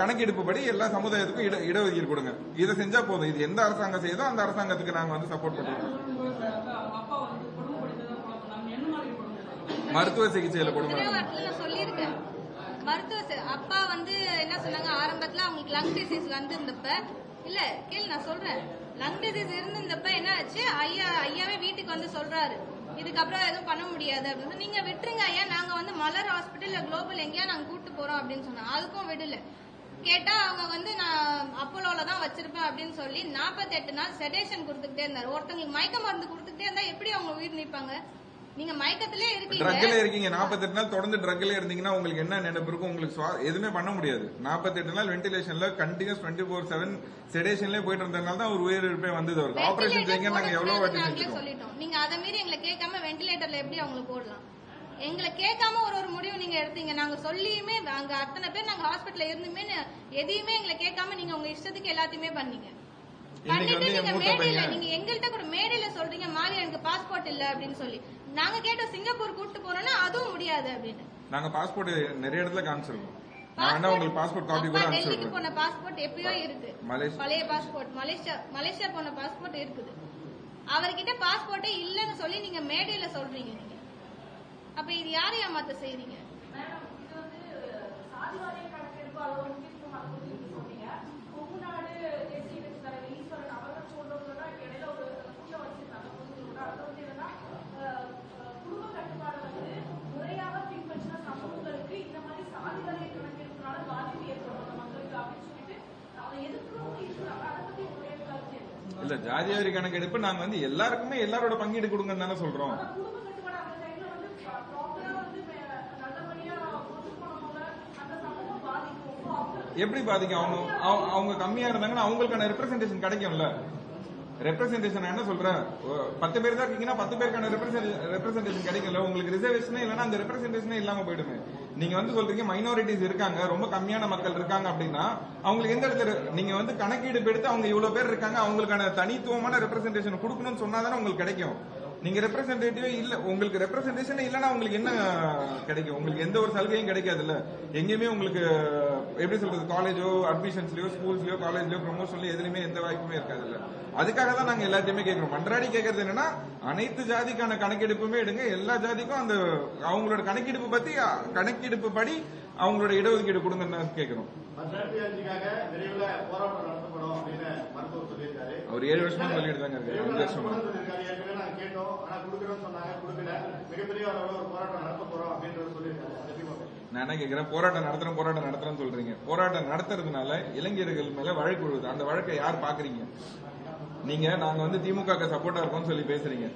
கணக்கெடுப்பு படி எல்லா சமுதாயத்துக்கும் இட இடஒதுக்கீடு கொடுங்க. இதை செஞ்சா போதும். இது எந்த அரசாங்கம் செய்யுதோ அந்த அரசாங்கத்துக்கு நாங்க வந்து சப்போர்ட் பண்றோம். மருத்துவ சிகிச்சையில கொடுங்க. மருத்துவ அப்பா வந்து என்ன சொன்னாங்க? ஆரம்பத்துல அவங்களுக்கு லங் டிசீஸ் வந்திருந்தப்ப இல்ல கேள் நான் சொல்றேன். லங் டிசீஸ் இருந்திருந்தப்ப என்ன ஆச்சு? ஐயா ஐயாவே வீட்டுக்கு வந்து சொல்றாரு. இதுக்கப்புறம் எதுவும் பண்ண முடியாது அப்படின்னு. நீங்க விட்டுருங்க ஐயா நாங்க வந்து மலர் ஹாஸ்பிட்டல் குளோபல் எங்கேயா நாங்க கூட்டு போறோம் அப்படின்னு சொன்னோம் அதுக்கும் விடல. கேட்டா அவங்க வந்து நான் அப்போலோல தான் வச்சிருப்பேன் அப்படின்னு சொல்லி 48 நாள் செடேஷன் கொடுத்துக்கிட்டே இருந்தாரு. ஒருத்தவங்களுக்கு மயக்க மருந்து கொடுத்துக்கிட்டே இருந்தா எப்படி அவங்க உயிர் நிற்பாங்க நீங்க மயக்கத்திலே இருக்கீங்க. ட்ரக்ல இருக்கீங்க. 48 நாள் தொடர்ந்து ட்ரக்ல இருந்தீங்கன்னா உங்களுக்கு என்ன நினைப்பு இருக்கும்? உங்களுக்கு எதுவுமே பண்ண முடியாது. 48 நாள் வென்டிலேஷன்ல கண்டினியூஸ் டுவெண்ட்டி ஃபோர் செவன் செடேஷன்ல போயிட்டு இருந்ததுனால தான் ஒரு உயிர் இழப்பே வந்தது அவருக்கு. ஆபரேஷன் செய்யுங்க நாங்க எவ்வளவு வாட்டி சொல்லிட்டோம். நீங்க அதை மீறி எங்களை கேட்காம வென்டிலேட்டர்ல எப்படி அவங்களுக்கு போடலாம்? எங்களை கேட்காம ஒரு ஒரு முடிவு நீங்க எடுத்தீங்க. நாங்க சொல்லியுமே அங்க அத்தனை பேர் நாங்க ஹாஸ்பிட்டல்ல இருந்துமே எதையுமே எங்களை கேட்காம நீங்க உங்க இஷ்டத்துக்கு எல்லாத்தையுமே பண்ணீங்க. என் நீங்க மூத்த மேடையில நீங்க எங்கள்கிட்ட கூட மேடையில சொல்றீங்க எனக்கு பாஸ்போர்ட் இல்ல அப்படின்னு சொல்லி. நாங்க கேட்டோம் சிங்கப்பூர் கூட்டு போறோம்னா அதுவும் முடியாது அப்படின்னு. நாங்க பாஸ்போர்ட் நிறைய இடத்துல காமிச்சிருக்கோம். நான் வேணா உங்களுக்கு பாஸ்போர்ட் காப்பி கூட அப்பா அனுப்பிச்சு டெல்லிக்கு போன பாஸ்போர்ட் எப்பயோ இருக்கு. மலேசியா பழைய பாஸ்போர்ட் மலேசியா மலேசியா போன பாஸ்போர்ட் இருக்குது. அவர்கிட்ட பாஸ்போர்ட்டே இல்லைன்னு சொல்லி நீங்க மேடையில சொல்றீங்க நீங்க. அப்ப இது யாரை ஏமாத்த செய்றீங்க மேடம், இது வந்து சாதிவாரிய கணக்கெடுப்பு அதோட முக்கியத்துவம் அதை பத்தி நீங்க சொன்னீங்க. கொங்குநாடு தேசிய கட்சி தலைவர் ஈஸ்வரன் அவர்கள் சொல்றவங்களோட இடையில ஒரு கூட்டம் வச்சிருந்தாங்க பொதுக்குழுவோட. அதுல வந்து என்னன்னா, அஹ், அஹ், குடும்ப கட்டுப்பாடு வந்து முறையாக பின்பற்றின சமூகங்களுக்கு இந்த மாதிரி சாதிவாரிய கணக்கெடுப்புனால பாதிப்பு ஏற்படும் அந்த மக்களுக்கு அப்படின்னு சொல்லிட்டு அதை எதிர்க்கிறவங்க இருக்கிறாங்க அதை பத்தி உங்களுடைய கருத்து இல்ல ஜாதிவாரி கணக்கெடுப்பு நாங்க வந்து எல்லாருக்குமே எல்லாரோட பங்கீடு கொடுங்கன்னு தானே சொல்றோம். எப்படி பாதிக்கும்? அவங்க- அவங்க கம்மியா இருந்தாங்கன்னா அவங்களுக்கான ரெப்ரசன்டேஷன் கிடைக்கும்ல. ரெப்ரசன்டேஷன் என்ன சொல்றேன்? பத்து பேர் தான் இருக்கீங்கன்னா பத்து பேருக்கான ரெப்ரசன்டேஷன் கிடைக்கல உங்களுக்கு ரிசர்வேஷனே இல்லைன்னா அந்த ரெப்ரசன்டேஷனே இல்லாம போயிடுமே. நீங்க வந்து சொல்றீங்க மைனாரிட்டிஸ் இருக்காங்க ரொம்ப கம்மியான மக்கள் இருக்காங்க அப்படின்னா அவங்களுக்கு எந்த இடத்துல நீங்க வந்து கணக்கீடு எடுத்து அவங்க இவ்வளவு பேர் இருக்காங்க அவங்களுக்கான தனித்துவமான ரெப்ரசன்டேஷன் கொடுக்கணும்னு சொன்னாதானே உங்களுக்கு கிடைக்கும். நீங்க ரெப்ரசன்டேட்டிவ் இல்ல உங்களுக்கு ரெப்ரசன்டேஷன் இல்லைன்னா உங்களுக்கு என்ன கிடைக்கும்? உங்களுக்கு எந்த ஒரு சலுகையும் கிடைக்காதுல்ல. எங்கேயுமே உங்களுக்கு எப்படி சொல்றது காலேஜோ அட்மிஷன்ஸ்லயோ ஸ்கூல்ஸ்லயோ காலேஜ்லயோ ப்ரொமோஷன்லயோ எதுலயுமே எந்த வாய்ப்புமே இருக்காதுல்ல. அதுக்காக தான் நாங்க எல்லாத்தையுமே கேட்கிறோம் மன்றாடி கேட்கறது என்னன்னா அனைத்து ஜாதிக்கான கணக்கெடுப்புமே எடுங்க. எல்லா ஜாதிக்கும் அந்த அவங்களோட கணக்கெடுப்பு பத்தி கணக்கெடுப்பு படி அவங்களோட இடஒதுக்கீடு கொடுங்கன்னு தான் கேட்கிறோம் அவர் ஏழு வருஷமா சொல்லிட்டு தாங்க இருக்காரு. அஞ்சு வருஷமா. மிகப்பெரிய போராட்டம் நடத்த போறோம் அப்படின்றது பார்க்கறீங்க? நான் என்ன கேட்கிறேன் போராட்டம் நடத்துறோம் போராட்டம் நடத்துறோம்னு சொல்றீங்க. போராட்டம் நடத்துறதுனால இளைஞர்கள் மேல வழக்கு விழுது அந்த வழக்கை யார் பாக்குறீங்க? நீங்க நாங்க வந்து திமுக சப்போர்ட்டா இருக்கோம்னு சொல்லி பேசுறீங்க.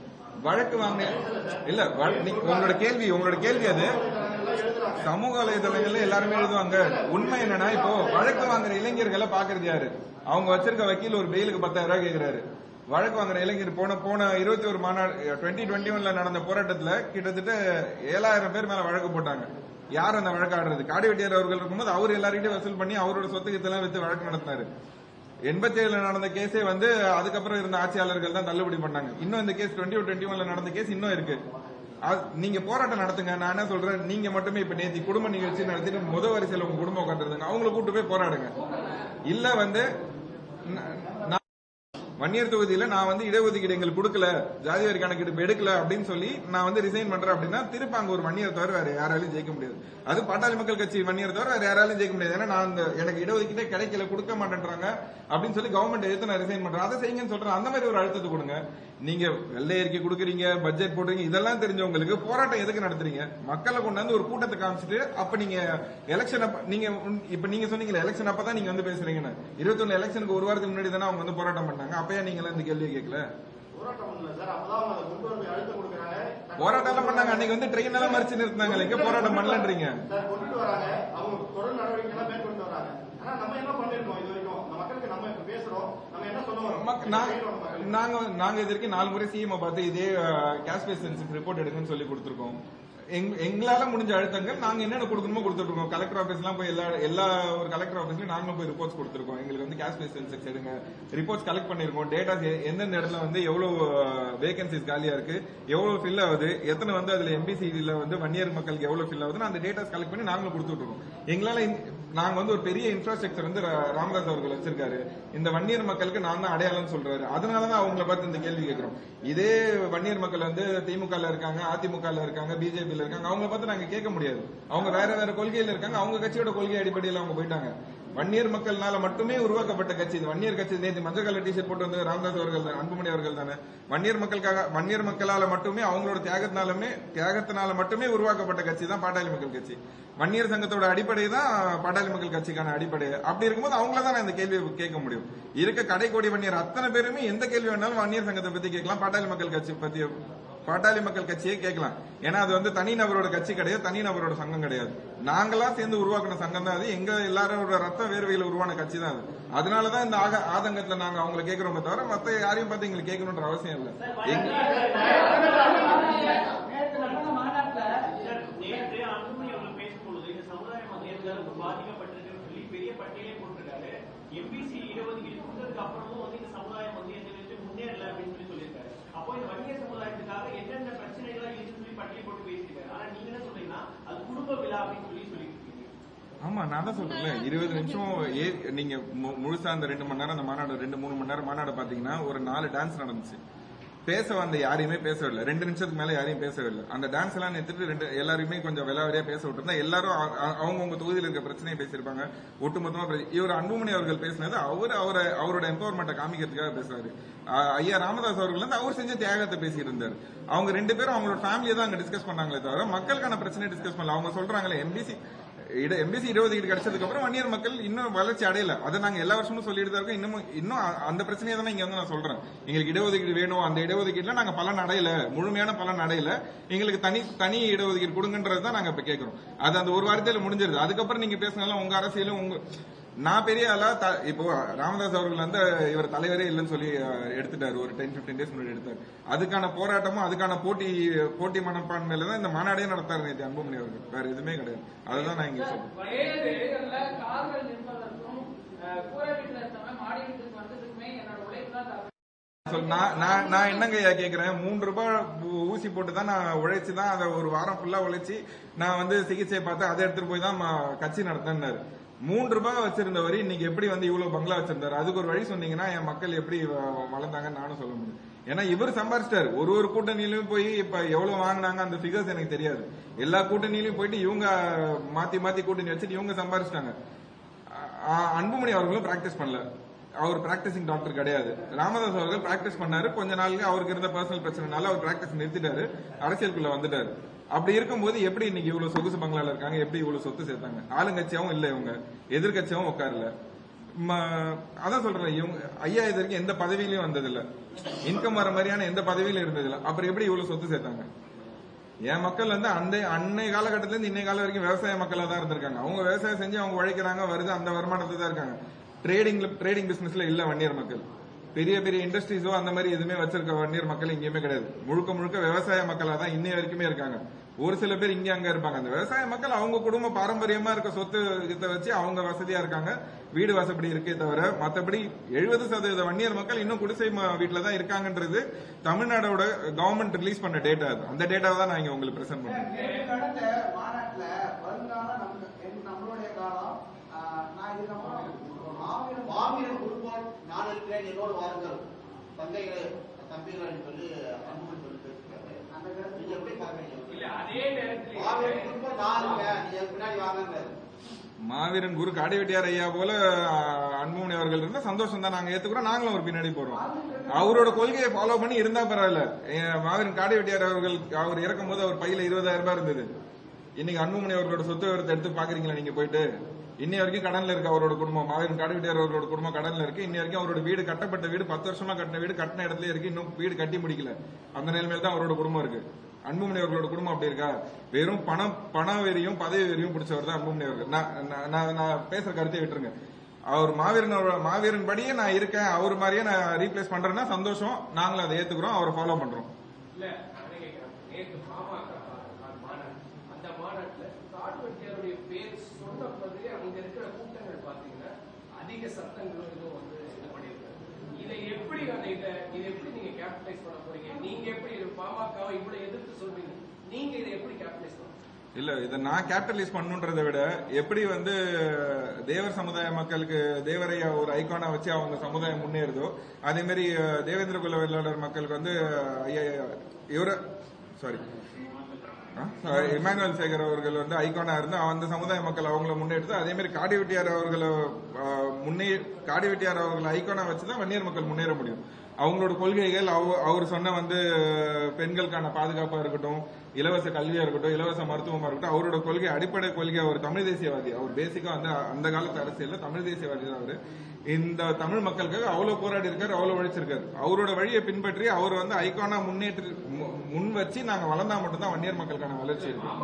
வழக்கு வாங்க இல்ல உங்களோட கேள்வி உங்களோட கேள்வி அது. சமூக வலைதளங்கள்ல எல்லாருமே எழுதுவாங்க. உண்மை என்னன்னா இப்போ வழக்கு வாங்குற இளைஞர்களை பாக்குறது யாரு? அவங்க வச்சிருக்க வக்கீல் ஒரு பெயிலுக்கு பத்தாயிரம் ரூபாய் கேக்குறாரு. வழக்கு வாங்குற இளைஞர் போன போன இருபத்தி ஒரு மாநாடு டுவெண்ட்டி டுவெண்ட்டி ஒன்ல நடந்த போராட்டத்துல கிட்டத்தட்ட ஏழாயிரம் பேர் மேல வழக்கு போட்டாங்க. யார் அந்த வழக்காடுறது? காடி வெட்டியார் அவர்கள் இருக்கும்போது அவர் எல்லார்கிட்டயும் வசூல் பண்ணி அவரோட சொத்துக்கத்தெல்லாம் வித்து வழக்கு நடத்தினாரு. எண்பத்தி ஏழுல நடந்த கேஸே வந்து அதுக்கப்புறம் இருந்த ஆட்சியாளர்கள் தான் தள்ளுபடி பண்ணாங்க. இன்னும் இந்த கேஸ் டுவெண்ட்டி டுவெண்ட்டி ஒன்ல நடந்த கேஸ் இன்னும் இருக்கு. அது- நீங்க போராட்டம் நடத்துங்க. நான் என்ன சொல்றேன்? நீங்க மட்டுமே இப்ப நேத்தி குடும்ப நிகழ்ச்சி நடத்திட்டு முத வரிசையில் உங்க குடும்பம் உட்காந்துருந்தாங்க அவங்கள கூட்டு போய் போராடுங்க. இல்ல வந்து வன்னியர் தொகுதியில நான் வந்து இடஒதுக்கீடு எங்களுக்கு கொடுக்கல ஜாதிவாரி கணக்கெடுப்பு எடுக்கல அப்படின்னு சொல்லி நான் வந்து ரிசைன் பண்றேன் அப்படின்னா திருப்ப அங்க ஒரு வன்னியர் தவிர வேற யாராலையும் ஜெயிக்க முடியாது. அது பாட்டாளி மக்கள் கட்சி வன்னியர் தவிர வேற யாராலையும் ஜெயிக்க முடியாது. ஏன்னா நான் அந்த எனக்கு இடஒதுக்கீடே கிடைக்கல கொடுக்க மாட்டேன்றாங்க அப்படின்னு சொல்லி கவர்மெண்ட் எடுத்து நான் ரிசைன் பண்றேன். அதை செய்யுங்கன்னு சொல்றேன். அந்த மாதிரி ஒரு அழுத்தத்தை கொடுங்க. நீங்க வெள்ளை அறிக்கை கொடுக்குறீங்க பட்ஜெட் போடுறீங்க இதெல்லாம் தெரிஞ்சவங்களுக்கு போராட்டம் எதுக்கு நடத்துறீங்க? மக்களை கொண்டாந்து ஒரு கூட்டத்தை காமிச்சிட்டு அப்ப நீங்க எலெக்ஷன் அப்ப நீங்க உன்- இப்ப நீங்க சொன்னீங்க எலெக்ஷன் அப்பதான் நீங்க வந்து பேசுறீங்கன்னு. இருபத்தொன்னு எலெக்ஷனுக்கு ஒரு வாரத்துக்கு முன்னாடி தானே அவங்க வந்து போராட்டம் பண்ணாங்க. அப்பயே நீங்க இந்த கேள்வியை கேட்கல. போராட்டம் பண்ணாங்க. அன்னைக்கு வந்து ட்ரெயின் எல்லாம் மறிச்சு நிறுத்தினாங்க. இங்க போராட்டம் பண்ணலன்றீங்க? நாங்க-? நாங்க இது வரைக்கும் நாலு முறை சிஎம் பார்த்து இதே கேஸ் பேஸ் ரிப்போர்ட் எடுக்கணும்னு சொல்லி கொடுத்துருக்கோம். எங்க- எங்களால முடிஞ்ச அழுத்தங்கள் நாங்க என்னென்ன கொடுக்கணுமோ கொடுத்துட்டு இருக்கோம் கலெக்டர் ஆபீஸ்லாம் போய் எல்லா எல்லா ஒரு கலெக்டர் ஆபீஸ்லயும் நாங்களும் போய் ரிப்போர்ட்ஸ் கொடுத்துருக்கோம். எங்களுக்கு வந்து கேஷ் பேஸ் சென்செக்ஸ் எடுங்க. ரிப்போர்ட்ஸ் கலெக்ட் பண்ணிருக்கோம். டேட்டாஸ் எந்தெந்த இடத்துல வந்து எவ்வளவு வேகன்சிஸ் காலியா இருக்கு எவ்வளவு ஃபில் ஆகுது எத்தனை வந்து அதுல எம்பிசில வந்து வன்னியர் மக்களுக்கு எவ்வளவு ஃபில் ஆகுதுன்னு அந்த டேட்டாஸ் கலெக்ட் பண்ணி நாங்களும் கொடுத்துட்டு இருக்கோம் எங்களால நாங்க வந்து ஒரு பெரிய இன்ஃப்ராஸ்ட்ரக்சர் வந்து ராமதாஸ் அவர்கள் வச்சிருக்காரு. இந்த வன்னியர் மக்களுக்கு நான் தான் அடையாளம் சொல்றாரு. அதனாலதான் அவங்கள பார்த்து இந்த கேள்வி கேட்கிறோம். இதே வன்னியர் மக்கள் வந்து திமுக இருக்காங்க அதிமுக இருக்காங்க பிஜேபி ல இருக்காங்க. அவங்கள பார்த்து நாங்க கேட்க முடியாது. அவங்க வேற வேற கொள்கையில இருக்காங்க. அவங்க கட்சியோட கொள்கை அடிப்படையில் அவங்க போயிட்டாங்க. வன்னியர் மக்கள்னால மட்டுமே உருவாக்கப்பட்ட கட்சி இது. வன்னியர் கட்சி நேற்று மஞ்சள் கலர் டிஷர்ட் போட்டு வந்து ராமதாஸ் அவர்கள் தான், அன்புமணி அவர்கள் தானே. வன்னியர் மக்களுக்காக வன்னியர் மக்களால மட்டுமே அவங்களோட தியாகத்தினாலுமே தியாகத்தினால மட்டுமே உருவாக்கப்பட்ட கட்சி தான் பாட்டாளி மக்கள் கட்சி. வன்னியர் சங்கத்தோட அடிப்படை தான் பாட்டாளி மக்கள் கட்சிக்கான அடிப்படை. அப்படி இருக்கும்போது அவங்கள தான் நான் இந்த கேள்வியை கேட்க முடியும். இருக்க கடைக்கோடி வன்னியர் அத்தனை பேருமே எந்த கேள்வி வேணாலும் வன்னியர் சங்கத்தை பத்தி கேட்கலாம். பாட்டாளி மக்கள் கட்சி பத்தி பாட்டாளி மக்கள் கட்சியே கேட்கலாம். ஏன்னா அது வந்து தனிநபரோட கட்சி கிடையாது தனிநபரோட சங்கம் கிடையாது. நாங்களா சேர்ந்து உருவாக்கின சங்கம் தான் அது. எங்க எல்லாரோட ரத்த வேர்வையில உருவான கட்சி தான் அது. அதனாலதான் இந்த ஆக- ஆதங்கத்துல நாங்க அவங்களை கேட்கிறோமே தவிர மத்த யாரையும் பார்த்து எங்களுக்கு கேட்கணுன்ற அவசியம் இல்லை எங்க நேற்று நடந்த மாநாட்டுல சார், நேற்று அன்புமணி அவர்கள் பேசும்பொழுது இந்த சமுதாயம் வந்து எந்த அளவுக்கு பாதிக்கப்பட்டிருக்குன்னு சொல்லி பெரிய பட்டியலே போட்டிருக்காரு எம்பிசி இடஒதுக்கீடு கொடுத்ததுக்கு அப்புறமும் வந்து இந்த சமுதாயம் வந்து எந்த விதத்திலும் முன்னேறல அப்படின்னு சொல்லி சொல்லியிருக்காரு அப்போ இந்த வன்னியர் சமுதாயத்துக்காக என்னென்ன பிரச்சனைகள் சொல்லி பட்டியல் போட்டு பேசியிருக்காரு ஆனா நீங்க என்ன சொல்றீங்கன்னா அது குடும்ப விழா அப்படின்னு சொல்லி சொல்லிட்டு ஆமா நான் தான் சொல்றேன்ல. இருபது நிமிஷம் ஏ நீங்க மு- முழுசா அந்த ரெண்டு மணி நேரம் அந்த மாநாடு ரெண்டு மூணு மணி நேரம் மாநாடு பாத்தீங்கன்னா ஒரு நாலு டான்ஸ் நடந்துச்சு. பேச வந்த யாரையுமே பேசவில்லை. ரெண்டு நிமிஷத்துக்கு மேல யாரையும் பேசவில்லை. அந்த டான்ஸ் எல்லாம் நிறுத்திட்டு ரெண்டு எல்லாருமே கொஞ்சம் விலாவரியா பேச விட்டுருந்தா எல்லாரும் அவங்கவுங்க தொகுதியில் இருக்க பிரச்சனையை பேசியிருப்பாங்க. ஒட்டுமொத்தமா இவர் அன்புமணி அவர்கள் பேசினது அவர் அவரை அவரோட எம்பவர்மெண்ட்டை காமிக்கிறதுக்காக பேசுறாரு ஐயா ராமதாஸ் அவர்கள் வந்து அவர் செஞ்ச தியாகத்தை பேசிட்டு இருந்தார். அவங்க ரெண்டு பேரும் அவங்களோட ஃபேமிலியை தான் அங்க டிஸ்கஸ் பண்ணாங்களே தவிர மக்களுக்கான பிரச்சனையை டிஸ்கஸ் பண்ணல. அவங்க சொல்றாங்களே எம்பிசி எம்பிசி இருபது கிடைச்சதுக்கு அப்புறம் வன்னியர் மக்கள் இன்னும் வளர்ச்சி அடையல. அதை நாங்க எல்லா வருஷமும் சொல்லிட்டு தான் இருக்கோம். இன்னமும் இன்னும் அந்த பிரச்சனையை தான் இங்க வந்து நான் சொல்றேன். எங்களுக்கு இடஒதுக்கீடு வேணும். அந்த இடஒதுக்கீடுல நாங்க பலன் அடையல. முழுமையான பலன் அடையல. எங்களுக்கு தனி தனி இடஒதுக்கீடு கொடுங்கன்றது தான் நாங்க இப்ப கேட்கிறோம். அது அந்த ஒரு வாரத்தில் முடிஞ்சிருது. அதுக்கப்புறம் நீங்க பேசினாலும் உங்க அரசியலும் உங்க நான் பெரிய ஆளா இப்போ ராமதாஸ் அவர்கள் வந்து இவர் தலைவரே இல்லைன்னு சொல்லி எடுத்துட்டாரு. ஒரு டென் பிப்டீன் டேஸ் முன்னாடி எடுத்தாரு. அதுக்கான போராட்டமும் அதுக்கான போட்டி போட்டி மனப்பான்மையில தான் இந்த மாநாடே நடத்தாரு நேற்று அன்புமணி அவர்கள். வேற எதுவுமே கிடையாது. அதுதான் நான் இங்க சொல்றேன். நான் நான் நான் என்னங்க ஐயா கேக்குறேன்? மூன்று ரூபாய் ஊசி போட்டு தான் நான் உழைச்சு தான் அதை ஒரு வாரம் ஃபுல்லா உழைச்சி நான் வந்து சிகிச்சை பார்த்து அதை எடுத்துட்டு போய் தான் கட்சி நடத்தினாரு மூன்று ரூபாய் வச்சிருந்தவர் இன்னைக்கு எப்படி வந்து இவ்வளவு பங்களா வச்சிருந்தாரு? அதுக்கு ஒரு வழி சொன்னீங்கன்னா என் மக்கள் எப்படி வளர்ந்தாங்கன்னு நானும் சொல்ல முடியும். ஏன்னா இவர் சம்பாரிச்சிட்டாரு. ஒரு ஒரு கூட்டணியிலும் போய் இப்ப எவ்வளவு வாங்கினாங்க அந்த ஃபிகர்ஸ் எனக்கு தெரியாது. எல்லா கூட்டணியிலும் போயிட்டு இவங்க மாத்தி மாத்தி கூட்டணி வச்சுட்டு இவங்க சம்பாரிச்சிட்டாங்க. அன்புமணி அவர்களும் பிராக்டிஸ் பண்ணல. அவர் பிராக்டிசிங் டாக்டர் கிடையாது. ராமதாஸ் அவர்கள் பிராக்டிஸ் பண்ணாரு. கொஞ்ச நாளுக்கு அவருக்கு இருந்த பர்சனல் பிரச்சனைனால அவர் பிராக்டிஸ் நிறுத்திட்டாரு. அரசியலுக்குள்ள வந்துட்டாரு. அப்படி இருக்கும்போது எப்படி இன்னைக்கு இவ்வளவு சொகுசு பங்களால இருக்காங்க? எப்படி இவ்வளவு சொத்து சேர்த்தாங்க? ஆளுங்கட்சியாவும் இல்ல இவங்க. எதிர்கட்சியாவும் உட்காரல. ம- அதான் சொல்றேன் இவங்க ஐயா இது வரைக்கும் எந்த பதவியிலயும் வந்ததில்ல. இன்கம் வர மாதிரியான எந்த பதவியிலும் இருந்ததில்ல. அப்புறம் எப்படி இவ்வளவு சொத்து சேர்த்தாங்க? என் மக்கள் வந்து அந்த அன்னை காலகட்டத்துல இருந்து இன்னை காலம் வரைக்கும் விவசாய மக்களா தான் இருந்திருக்காங்க. அவங்க விவசாயம் செஞ்சு அவங்க உழைக்கிறாங்க வருது அந்த வருமானத்தை தான் இருக்காங்க. ட்ரேடிங் ட்ரேடிங் பிசினஸ்ல இல்ல வன்னியர் மக்கள். பெரிய பெரிய இண்டஸ்ட்ரீஸோ அந்த மாதிரி எதுவுமே வச்சிருக்க வன்னியர் மக்கள் எங்கேயுமே கிடையாது. முழுக்க முழுக்க விவசாய மக்களா தான் இன்னை வரைக்குமே இருக்காங்க. ஒரு சில பேர் இங்க அங்க இருப்பாங்க. அந்த விவசாய மக்கள் அவங்க குடும்ப பாரம்பரியமா இருக்க சொத்து இதை வச்சு அவங்க வசதியா இருக்காங்க. வீடு வசதி இருக்கே தவிர மத்தபடி எழுபது சதவீத வன்னியர் மக்கள் இன்னும் குடிசை வீட்டுல தான் இருக்காங்கன்றது தமிழ்நாடோட கவர்மெண்ட் ரிலீஸ் பண்ண டேட்டா அது. அந்த டேட்டாவை தான் நான் இங்க உங்களுக்கு பிரசன்ட் பண்றேன். நான் இருக்கிறேன் என்னோடு வாருங்கள். தங்கைகளே தம்பிகள் சொல்லி அன்புமணி சொல்லி கருத்து நீங்க எப்படி பாக்குறீங்க இல்ல அதே நேரத்தில் நான் இருக்கேன் நீங்க பின்னாடி வாங்கன்றாரு மாவீரன் குரு காடிவெட்டியார் ஐயா போல அன்புமணி அவர்கள் இருந்தா சந்தோஷம் தான். நாங்க ஏத்துக்கிறோம் நாங்களும் ஒரு பின்னாடி போறோம். அவரோட கொள்கையை ஃபாலோ பண்ணி இருந்தா பரவாயில்ல. மாவீரன் காடிவெட்டியார் அவர்கள் அவர் இறக்கும் போது அவர் பையில இருபதாயிரம் ரூபாய் இருந்தது. இன்னைக்கு அன்புமணி அவர்களோட சொத்து விவரத்தை எடுத்து பாக்குறீங்களா நீங்க போயிட்டு? இன்னி வரைக்கும் கடன்ல இருக்கு அவரோட குடும்பம். மாவீரன் காடிவெட்டியார் அவரோட குடும்பம் கடன்ல இருக்கு. இன்னி வரைக்கும் அவரோட வீடு கட்டப்பட்ட வீடு பத்து வருஷமா கட்டின வீடு கட்டின இடத்துல இருக்கு. இன்னும் வீடு கட்டி முடிக்கல. அந்த நிலைமையில தான் அவரோட குடும்பம் இருக்கு. அன்புமணி அவர்களோட குடும்பம் அப்படி இருக்கா? வெறும் பணம் பண வெறியும் பதவி வெறியும் பிடிச்சவர் தான் அன்புமணி அவர்கள். நான் நான் நான் நான் பேசுற கருத்தை விட்டுருங்க. அவர் மாவீரன் மாவீரன் படியே நான் இருக்கேன். அவர் மாதிரியே நான் ரீப்ளேஸ் பண்றேன்னா சந்தோஷம். நாங்களும் அதை ஏத்துக்கிறோம். அவரை ஃபாலோ பண்றோம் இல்ல நானே கேட்கிறேன் நேற்று பாமக மாநாடு அந்த மாநாட்டுல காடுவெட்டியாருடைய பேர் சொன்ன பிறகு அங்க இருக்கிற கூட்டங்கள் பாத்தீங்கன்னா அதிக சத்தங்களும் இதுவும் வந்து இது பண்ணியிருக்காங்க இதை எப்படி அந்த இதை இதை எப்படி நீங்க கேபிட்டலைஸ் பண்ண போறீங்க? நீங்க எப்படி பாமகவை இவ்வளவு எதிர்த்து சொல்றீங்க? நீங்க இதை எப்படி கேபிட்டலைஸ் பண்ண இல்ல இதை நான் கேபிட்டலைஸ் பண்ணுன்றதை விட எப்படி வந்து தேவர் சமுதாய மக்களுக்கு தேவரையா ஒரு ஐக்கானா வச்சு அவங்க சமுதாயம் முன்னேறுதோ அதே மாதிரி தேவேந்திர குல வேளாளர் மக்களுக்கு வந்து ஐயா இவர சாரி இமானுவல் சேகர் அவர்கள் வந்து ஐகானா இருந்து அந்த சமுதாய மக்கள் அவங்கள முன்னெடுத்து அதே மாதிரி காடி வெட்டியார் அவர்களை முன்னே காடி வெட்டியார் அவர்களை ஐகானா வச்சு தான் வன்னியர் மக்கள் முன்னேற முடியும். அவங்களோட கொள்கைகள் அவ- அவர் சொன்ன வந்து பெண்களுக்கான பாதுகாப்பா இருக்கட்டும் இலவச கல்வியா இருக்கட்டும் இலவச மருத்துவமா இருக்கட்டும் அவரோட கொள்கை அடிப்படை கொள்கை அவர் தமிழ் தேசியவாதி. அவர் பேசிக்கா வந்து அந்த காலத்து அரசியலில் தமிழ் தேசியவாதி தான் அவரு. இந்த தமிழ் மக்களுக்காக அவ்வளவு போராடி இருக்காரு அவ்வளவு உழைச்சிருக்காரு. அவரோட வழியை பின்பற்றி அவர் வந்து ஐகானா முன்னேற்ற முன் வச்சு நாங்க வளர்ந்தா மட்டும்தான் வன்னியர் மக்களுக்கான வளர்ச்சி இருக்கும்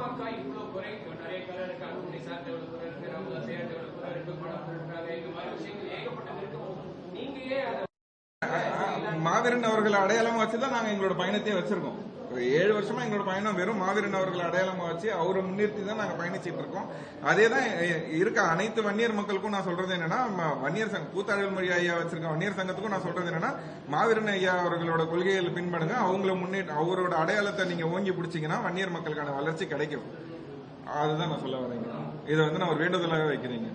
மாவீரன் அவர்களை அடையாளமா வச்சுதான் நாங்க எங்களோட பயணத்தையே வச்சிருக்கோம். ஒரு ஏழு வருஷமா எங்களோட பயணம் வெறும் மாவீரன் அவர்களை அடையாளமா வச்சு அவரை முன்னிறுத்தி தான் நாங்க பயணிச்சிட்டு இருக்கோம். அதே தான் இருக்க அனைத்து வன்னியர் மக்களுக்கும் நான் சொல்றது என்னன்னா வன்னியர் சங்கம் கூத்தாடல் மொழி ஐயா வச்சிருக்க வன்னியர் சங்கத்துக்கும் நான் சொல்றது என்னன்னா மாவீரன் ஐயா அவர்களோட கொள்கைகளை பின்படுங்க. அவங்கள முன்னேற்ற அவரோட அடையாளத்தை நீங்க ஓங்கி பிடிச்சீங்கன்னா வன்னியர் மக்களுக்கான வளர்ச்சி கிடைக்கும். அதுதான் நான் சொல்ல வரேங்க. இதை வந்து நான் ஒரு வேண்டுதலாக வைக்கிறீங்க.